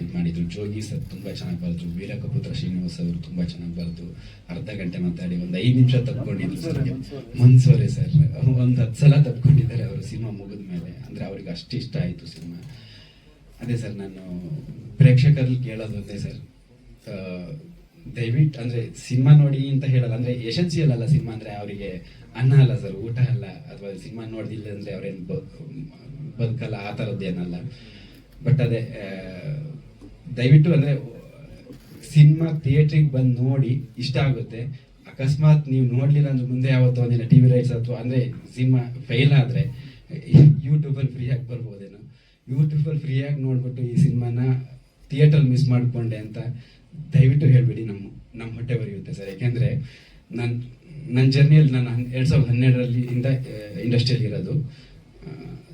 ಇದು ಮಾಡಿದ್ರು. ಜೋಗಿ ಸರ್ ತುಂಬಾ ಚೆನ್ನಾಗಿ ಬರೆದ್ರು. ವೀರಕಪುತ್ರ ಶ್ರೀನಿವಾಸ್ ಅವರು ತುಂಬಾ ಚೆನ್ನಾಗಿ ಬರೆದು ಅರ್ಧ ಗಂಟೆ ಮಾತಾಡಿ ಒಂದು ಐದು ನಿಮಿಷ ತಪ್ಕೊಂಡಿದ್ರು ಸರ್ ಮನ್ಸೋರೆ ಸರ್ ಒಂದು ಹತ್ತು ಸಲ ತಪ್ಕೊಂಡಿದ್ದಾರೆ ಅವರು ಸಿನಿಮಾ ಮುಗಿದ ಮೇಲೆ. ಅಂದ್ರೆ ಅವ್ರಿಗೆ ಅಷ್ಟು ಇಷ್ಟ ಆಯಿತು ಸಿನಿಮಾ. ಅದೇ ಸರ್ ನಾನು ಪ್ರೇಕ್ಷಕರಲ್ಲಿ ಕೇಳೋದು ಒಂದೇ ಸರ್ ದಯವಿಟ್ಟು ಅಂದ್ರೆ ಸಿನಿಮಾ ನೋಡಿ ಅಂತ ಹೇಳಲ್ಲ. ಅಂದ್ರೆ ಯಶಸ್ವಿ ಅಲ್ಲ ಸಿನಿಮಾ ಅಂದ್ರೆ ಅವರಿಗೆ ಅನ್ನ ಅಲ್ಲ ಸರ್ ಊಟ ಅಲ್ಲ. ಅಥವಾ ಸಿನಿಮಾ ನೋಡ್ದಿಲ್ಲ ಅಂದ್ರೆ ಅವ್ರೇನು ಬದುಕಲ್ಲ, ಆ ಥರದ್ದೇನಲ್ಲ ಬಟ್ ಅದೇ ದಯವಿಟ್ಟು ಅಂದ್ರೆ, ಸಿನಿಮಾ ಥಿಯೇಟ್ರಿಗೆ ಬಂದು ನೋಡಿ ಇಷ್ಟ ಆಗುತ್ತೆ. ಅಕಸ್ಮಾತ್ ನೀವು ನೋಡ್ಲಿಲ್ಲ ಅಂದ್ರೆ ಮುಂದೆ ಯಾವತ್ತೋ ಒಂದಿನ ಟಿ ವಿ ರೈಟ್ಸ್ ಅಥವಾ ಅಂದ್ರೆ ಸಿನಿಮಾ ಫೇಲ್ ಆದ್ರೆ ಯೂಟ್ಯೂಬಲ್ಲಿ ಫ್ರೀಯಾಗಿ ಬರ್ಬೋದೇನೋ. ಯೂಟ್ಯೂಬಲ್ಲಿ ಫ್ರೀಯಾಗಿ ನೋಡ್ಬಿಟ್ಟು ಈ ಸಿನಿಮಾನ ಥಿಯೇಟರ್ ಮಿಸ್ ಮಾಡಿಕೊಂಡೆ ಅಂತ ದಯವಿಟ್ಟು ಹೇಳ್ಬೇಡಿ, ನಮ್ಮ ನಮ್ಮ ಹೊಟ್ಟೆ ಬರೆಯುತ್ತೆ ಸರ್ ಯಾಕೆಂದ್ರೆ ನನ್ನ ನನ್ನ ಜರ್ನಿಯಲ್ಲಿ ನಾನು ಎರಡು ಸಾವಿರದ ಹನ್ನೆರಡರಲ್ಲಿ ಇಂದ ಇಂಡಸ್ಟ್ರಿಯಲ್ಲಿ ಇರೋದು.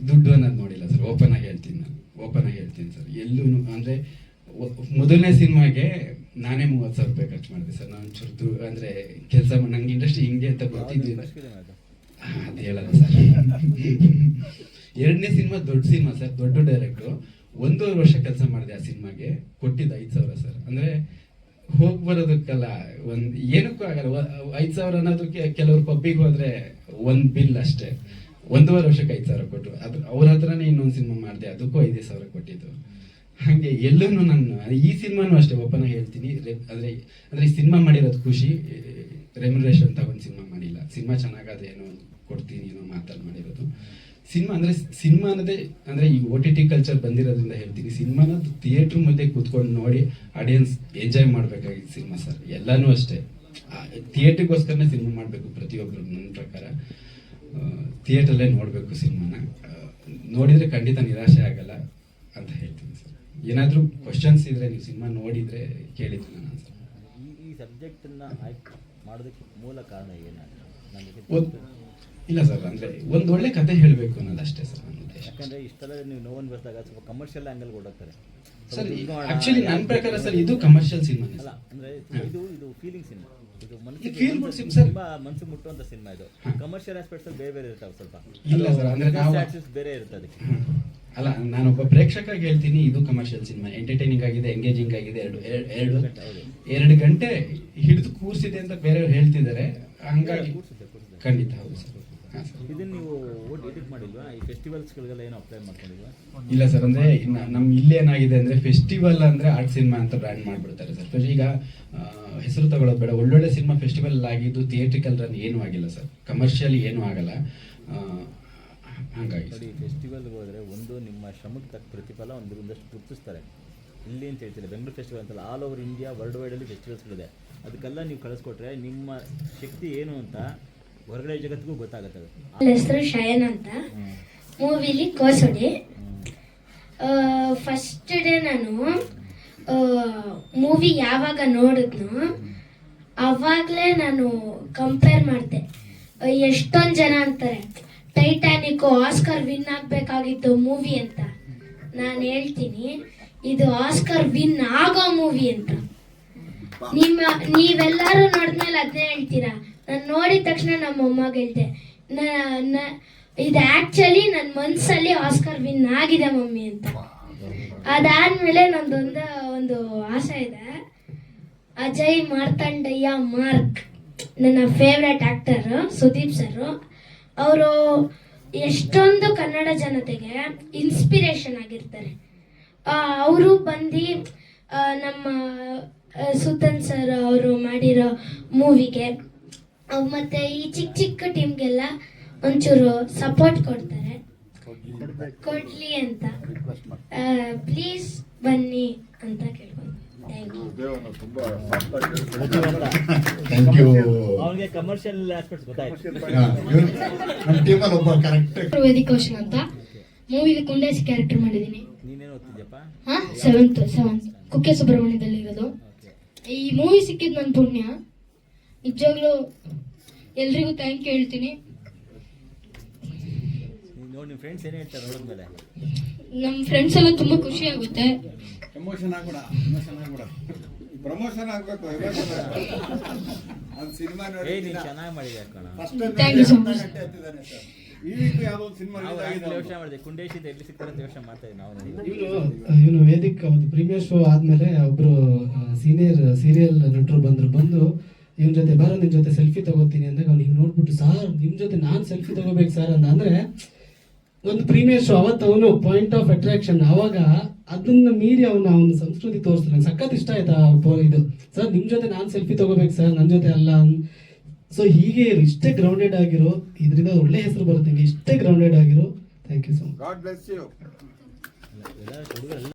ದುಡ್ಡು ಅನ್ನೋದು ನೋಡಿಲ್ಲ ಸರ್. ಓಪನ್ ಆಗಿ ಹೇಳ್ತೀನಿ ನಾನು. ಓಪನ್ ಆಗಿ ಹೇಳ್ತೀನಿ ಸರ್. ಎಲ್ಲೂ ಅಂದರೆ ಮೊದಲನೇ ಸಿನಿಮಾಗೆ ನಾನೇ ಮೂವತ್ತು ಸಾವಿರ ರೂಪಾಯಿ ಖರ್ಚು ಮಾಡಿದೆ ಸರ್. ನಾನು ಚುರ್ದು ಅಂದರೆ ಕೆಲಸ ನಂಗೆ ಇಂಡಸ್ಟ್ರಿ ಹಿಂಗೆ ಅಂತ ಗೊತ್ತಿದ್ದೀನಿ ಅದು ಹೇಳಲ್ಲ ಸರ್. ಎರಡನೇ ಸಿನಿಮಾ ದೊಡ್ಡ ಸಿನಿಮಾ ಸರ್. ದೊಡ್ಡ ಡೈರೆಕ್ಟ್ರು. ಒಂದೂವರೆ ವರ್ಷ ಕೆಲಸ ಮಾಡಿದೆ ಆ ಸಿನಿಮಾಗೆ. ಕೊಟ್ಟಿದ್ದು ಐದು ಸಾವಿರ ಸರ್. ಅಂದ್ರೆ ಹೋಗ್ ಬರೋದಕ್ಕಲ್ಲ ಒಂದ್ ಏನಕ್ಕೂ ಆಗಲ್ಲ. ಐದು ಸಾವಿರ ಅನ್ನೋದಕ್ಕೆ ಕೆಲವ್ರು ಪಬ್ಬಿಗೆ ಹೋದ್ರೆ ಒಂದ್ ಬಿಲ್ ಅಷ್ಟೇ. ಒಂದೂವರೆ ವರ್ಷಕ್ಕೆ ಐದು ಸಾವಿರ ಕೊಟ್ಟು ಅದ್ರ, ಅವ್ರ ಹತ್ರನೇ ಇನ್ನೊಂದು ಸಿನಿಮಾ ಮಾಡಿದೆ, ಅದಕ್ಕೂ ಐದೇ ಸಾವಿರ ಕೊಟ್ಟಿದ್ದು. ಹಾಗೆ ಎಲ್ಲೂ ನಾನು ಈ ಸಿನಿಮಾನು ಅಷ್ಟೇ ಓಪನ್ ಆಗಿ ಹೇಳ್ತೀನಿ. ರೆ- ಅಂದ್ರೆ ಅಂದ್ರೆ ಈ ಸಿನಿಮಾ ಮಾಡಿರೋದು ಖುಷಿ. ರೆಮ್ಯುರೇಷನ್ ತಗೊಂಡು ಸಿನಿಮಾ ಮಾಡಿಲ್ಲ. ಸಿನಿಮಾ ಚೆನ್ನಾಗಾದ್ರೆ ಏನೋ ಕೊಡ್ತೀನಿ ಏನೋ ಮಾತಲ್ಲಿ ಮಾಡಿರೋದು. ಸಿನಿಮಾ ಅಂದರೆ ಸಿನಿಮಾ ಅನ್ನೋದೇ ಅಂದ್ರೆ ಈ ಓ ಟಿ ಟಿ ಕಲ್ಚರ್ ಬಂದಿರೋದ್ರಿಂದ ಹೇಳ್ತೀನಿ. ಸಿನಿಮಾನ ಥಿಯೇಟ್ರ್ ಮುಂದೆ ಕೂತ್ಕೊಂಡು ನೋಡಿ ಆಡಿಯನ್ಸ್ ಎಂಜಾಯ್ ಮಾಡಬೇಕಾಗಿತ್ತು ಸಿನಿಮಾ ಸರ್. ಎಲ್ಲಾನು ಅಷ್ಟೇ. ಥಿಯೇಟ್ರಿಗೋಸ್ಕರನೇ ಸಿನಿಮಾ ಮಾಡಬೇಕು ಪ್ರತಿಯೊಬ್ಬರು ನನ್ನ ಪ್ರಕಾರ. ಥಿಯೇಟ್ರಲ್ಲೇ ನೋಡಬೇಕು ಸಿನಿಮಾನ. ನೋಡಿದ್ರೆ ಖಂಡಿತ ನಿರಾಶೆ ಆಗಲ್ಲ ಅಂತ ಹೇಳ್ತೀನಿ ಸರ್. ಏನಾದರೂ ಕ್ವಶನ್ಸ್ ಇದ್ರೆ ನೀವು ಸಿನಿಮಾ ನೋಡಿದ್ರೆ ಕೇಳಿದ್ದು ನಾನು ಸರ್. ಈ ಸಬ್ಜೆಕ್ಟನ್ನು ಮಾಡೋದಕ್ಕೆ ಮೂಲ ಕಾರಣ ಏನು ನನಗೆ ಒಂದ್- ಇಲ್ಲ ಸರ್ ಅಂದ್ರೆ ಒಂದ್ ಒಳ್ಳೆ ಕತೆ ಹೇಳಬೇಕು ಅನ್ನೋದು ಅಷ್ಟೇ ಸರ್ ನನ್ನ ಉದ್ದೇಶ. ಯಾಕಂದ್ರೆ ಇಷ್ಟೆಲ್ಲ ನೀವು ನೋವನ್ ಬರ್ದಾಗ ಸ್ವಲ್ಪ ಕಮರ್ಷಿಯಲ್ ಆಂಗಲ್ ಕೊಡೋಗ್ತಾರೆ ಸರ್ ಆಕ್ಚುಲಿ ನನ್ನ ಪ್ರಕಾರ ಸರ್ ಇದು ಕಮರ್ಷಿಯಲ್ ಸಿನಿಮಾ ಅಲ್ಲ ಅಂದ್ರೆ ಇದು ಇದು ಫೀಲಿಂಗ್ ಸಿನಿಮಾ ಇದು ಇದು ಫೀಲ್ ಸರ್. ತುಂಬಾ ಮನಸ್ಸು ಮುಟ್ಟುವಂತ ಸಿನಿಮಾ ಇದು. ಕಮರ್ಷಿಯಲ್ ಆಸ್ಪೆಕ್ಟ್ಸ್ ಬೇರೆ ಬೇರೆ ಇರ್ತಾವೆ ಸ್ವಲ್ಪ. ಇಲ್ಲ ಸರ್ ಅಂದ್ರೆ ನಾವು- ಬೇರೆ ಇರ್ತದೆ. ಅಲ್ಲ ನಾನೊಬ್ಬ ಪ್ರೇಕ್ಷಕಾಗಿ ಹೇಳ್ತೀನಿ ಇದು ಕಮರ್ಷಿಯಲ್ ಸಿನಿಮಾ ಎಂಟರ್ಟೈನಿಂಗ್ ಆಗಿದೆ ಎಂಗೇಜಿಂಗ್ ಆಗಿದೆ ಎರಡು ಎರ- ಎರಡು. ಎರಡು ಗಂಟೆ ಹಿಡಿದು ಕೂರ್ಸಿದೆ ಅಂತ ಬೇರೆಯವ್ರು ಹೇಳ್ತಿದ್ದಾರೆ. ಹಂಗಾಗಿ. ಖಂಡಿತ ಹೌದು ಸರ್. ಹಾಂ ಸರ್. ಇದನ್ನ ನೀವು ಓಟ್ ಇದಕ್ಕೆ ಮಾಡಿಲ್ವಾ? ಈ ಫೆಸ್ಟಿವಲ್ಸ್ಗಳಿಗೆಲ್ಲ ಏನು ಅಪ್ಲೈ ಮಾಡ್ಕೊಂಡಿಲ್ವಾ? ಇಲ್ಲ ಸರ್ ಅಂದ್ರೆ ಇನ್ನ- ನಮ್ ಇಲ್ಲಿ ಏನಾಗಿದೆ ಅಂದ್ರೆ ಫೆಸ್ಟಿವಲ್ ಅಂದ್ರೆ ಆರ್ಟ್ ಸಿನಿಮಾ ಅಂತ ಬ್ರ್ಯಾಂಡ್ ಮಾಡ್ಬಿಡ್ತಾರೆ ಸರ್. ಈಗ ಹೆಸರು ತಗೊಳ್ಳೋದು ಬೇಡ. ಒಳ್ಳೊಳ್ಳೆ ಸಿನಿಮಾ ಫೆಸ್ಟಿವಲ್ ಆಗಿದ್ದು ಥಿಯೇಟ್ರಿಕಲ್ ರನ್ ಏನೂ ಆಗಿಲ್ಲ ಸರ್. ಕಮರ್ಷಿಯಲಿ ಏನೂ ಆಗಲ್ಲ. ಹಾಗಾಗಿ ಹಂಗಾಗಿ ನೋಡಿ ಫೆಸ್ಟಿವಲ್ಗೆ ಹೋದರೆ ಒಂದು ನಿಮ್ಮ ಶ್ರಮಕ್ಕೆ ತಕ್ಕ ಪ್ರತಿಫಲ ಒಂದು ಒಂದಷ್ಟು ಗುರುತಿಸ್ತಾರೆ. ಇಲ್ಲಿ ಅಂತ ಹೇಳ್ತಿಲ್ಲ ಬೆಂಗಳೂರು ಫೆಸ್ಟಿವಲ್ ಅಂತಲ್ಲ ಆಲ್ ಓವರ್ ಇಂಡಿಯಾ ವರ್ಲ್ಡ್ ವೈಡಲ್ಲಿ ಫೆಸ್ಟಿವಲ್ಸ್ಗಳಿದೆ ಅದಕ್ಕೆಲ್ಲ ನೀವು ಕಳಿಸ್ಕೊಟ್ರೆ ನಿಮ್ಮ ಶಕ್ತಿ ಏನು ಅಂತ ಹೊರಗಡೆ ಜಗತ್ತಿಗೂ ಗೊತ್ತಾಗುತ್ತೆ ನನ್ನ ಹೆಸರು ಶಯನ್ ಅಂತ. ಮೂವಿಲಿ ಕೋಸಡಿ. ಫಸ್ಟ್ ಡೇ ನಾನು ಮೂವಿ ಯಾವಾಗ ನೋಡಿದ್ನು ಅವಾಗಲೇ ನಾನು ಕಂಪೇರ್ ಮಾಡಿದೆ. ಎಷ್ಟೊಂದು ಜನ ಅಂತಾರೆ ಟೈಟಾನಿಕ್ ಆಸ್ಕರ್ ವಿನ್ ಆಗಬೇಕಾಗಿತ್ತು ಮೂವಿ ಅಂತ. ನಾನು ಹೇಳ್ತೀನಿ ಇದು ಆಸ್ಕರ್ ವಿನ್ ಆಗೋ ಮೂವಿ ಅಂತ. ನಿಮ್ಮ ನೀವೆಲ್ಲರೂ ನೋಡಿದ್ಮೇಲೆ ಅದನ್ನೇ ಹೇಳ್ತೀರಾ? ನಾನು ನೋಡಿದ ತಕ್ಷಣ ನಮ್ಮ ಅಮ್ಮಗೆ ಹೇಳ್ದೆ ಇದು ಆಕ್ಚುಲಿ ನನ್ನ ಮನಸ್ಸಲ್ಲಿ ಆಸ್ಕರ್ ವಿನ್ ಆಗಿದೆ ಮಮ್ಮಿ ಅಂತ. ಅದಾದ್ಮೇಲೆ ನಂದೊಂದು ಒಂದು ಆಸೆ ಇದೆ. ಅಜಯ್ ಮಾರ್ತಂಡಯ್ಯ ಮಾರ್ಕ್, ನನ್ನ ಫೇವ್ರೆಟ್ ಆಕ್ಟರ್ ಸುದೀಪ್ ಸರ್. ಅವರು ಎಷ್ಟೊಂದು ಕನ್ನಡ ಜನತೆಗೆ ಇನ್ಸ್ಪಿರೇಷನ್ ಆಗಿರ್ತಾರೆ. ಅವರು ಬಂದು ನಮ್ಮ ಸುತನ್ ಸರ್ ಅವರು ಮಾಡಿರೋ ಮೂವಿಗೆ ಮತ್ತೆ ಈ ಚಿಕ್ಕ ಚಿಕ್ಕ ಟೀಮ್ಗೆಲ್ಲ ಒಂಚೂರು ಸಪೋರ್ಟ್ ಕೊಡ್ತಾರೆ. ಕೊಡ್ಲಿ ಅಂತ. ಪ್ಲೀಸ್ ಬನ್ನಿ ಅಂತ ಕೇಳ್ಕೊಂಡು ಥ್ಯಾಂಕ್ ಯು ಥ್ಯಾಂಕ್ ಯು ಅವನಿಗೆ ಕಮರ್ಷಿಯಲ್ ಆಸ್ಪೆಕ್ಟ್ಸ್ ಗೊತ್ತಾಯ್ತು. ಒಬ್ಬ ಕರೆಕ್ಟ್ ಅಂತ. ಮೂವಿಲಿ ಕ್ಯಾರೆಕ್ಟರ್ ಮಾಡಿದ್ದೀನಿ ನೀನೇನು ಓದ್ತಿದ್ಯಪ್ಪ? ಹಾ ಸೆವೆಂತ್ ಸೆವೆಂತ್ ಕುಕ್ಕೆ ಸುಬ್ರಹ್ಮಣ್ಯದಲ್ಲಿ ಇರೋದು. ಈ ಮೂವಿ ಸಿಕ್ಕಿದ್ ನನ್ನ ಪುಣ್ಯ. ನಿಜವಾಗ್ಲೂ ಎಲ್ರಿಗೂ ಥ್ಯಾಂಕ್ ಯು ಹೇಳ್ತೀನಿ. ನೋಡಿ ನಿಮ್ಮ ಫ್ರೆಂಡ್ಸ್ ಏನು ಹೇಳ್ತಾರೆ ಮೇಲೆ? ನಮ್ಮ ಫ್ರೆಂಡ್ಸ್ ಎಲ್ಲ ತುಂಬಾ ಖುಷಿ ಆಗುತ್ತೆ. ಎಮೋಷನ್ ಆಗ್ಬೇಡ ಎಮೋಷನ್ ಆಗ್ಬೇಡ. ಪ್ರಮೋಷನ್ ಆಗ್ಬೇಕು ಎಮೋಷನ್ ಅದು ಸಿನಿಮಾ ಏಯ್ ನೀನು ಚೆನ್ನಾಗಿ ಮಾಡಿದೆ ಕಣ? Thank you so much. ಈ ವೀಕ್ ಯಾವ್ದೋ ಒಂದು ಸಿನಿಮಾ ಯೋಚನೆ ಮಾಡಿದೆ ಕುಂಡೇಶಿಂದ ಎಲ್ಲಿ ಸಿಗ್ತಾರೆ ಅಂತ ಯೋಚನೆ ಮಾಡ್ತಾ ಇದ್ದೀವಿ ನಾವು. ಇವನು ಇವನು ವೇದಿಕ್ ಒಂದು ಪ್ರೀಮಿಯರ್ ಶೋ ಆದ್ಮೇಲೆ ಒಬ್ರು ಸೀನಿಯರ್ ಸೀರಿಯಲ್ ನಟರು ಬಂದ್ರು ಬಂದು ಇವನ್ ಜೊತೆ ಬಾರೋ ನಿಮ್ ಜೊತೆ ಸೆಲ್ಫಿ ತಗೋತೀನಿ ಅಂದಾಗ ಅವ್ನು ನೋಡ್ಬಿಟ್ಟು, ಸರ್ ನಿಮ್ಮ ಜೊತೆ ನಾನು ಸೆಲ್ಫಿ ತಗೋಬೇಕು ಸರ್ ಅಂತ ಅಂದ್ರೆ ಒಂದು ಪ್ರೀಮಿಯರ್ ಶೋ ಅವತ್ತು ಅವನು ಪಾಯಿಂಟ್ ಆಫ್ ಅಟ್ರಾಕ್ಷನ್ ಅವಾಗ ಅದನ್ನ ಮೀರಿ ಅವನು ಅವನ ಸಂಸ್ಕೃತಿ ತೋರಿಸ್ತಾನೆ. ಸಖತ್ ಇಷ್ಟ ಆಯ್ತಾ ಇದು. ಸರ್ ನಿಮ್ಮ ಜೊತೆ ನಾನು ಸೆಲ್ಫಿ ತಗೋಬೇಕು ಸರ್ ನನ್ನ ಜೊತೆ ಅಲ್ಲ ಸೊ ಹೀಗೆ ಇಷ್ಟೇ ಗ್ರೌಂಡೆಡ್ ಆಗಿರೋ. ಇದರಿಂದ ಒಳ್ಳೆ ಹೆಸರು ಬರುತ್ತೆ. ಇಷ್ಟೇ ಗ್ರೌಂಡೆಡ್ ಆಗಿರೋ. Thank you so much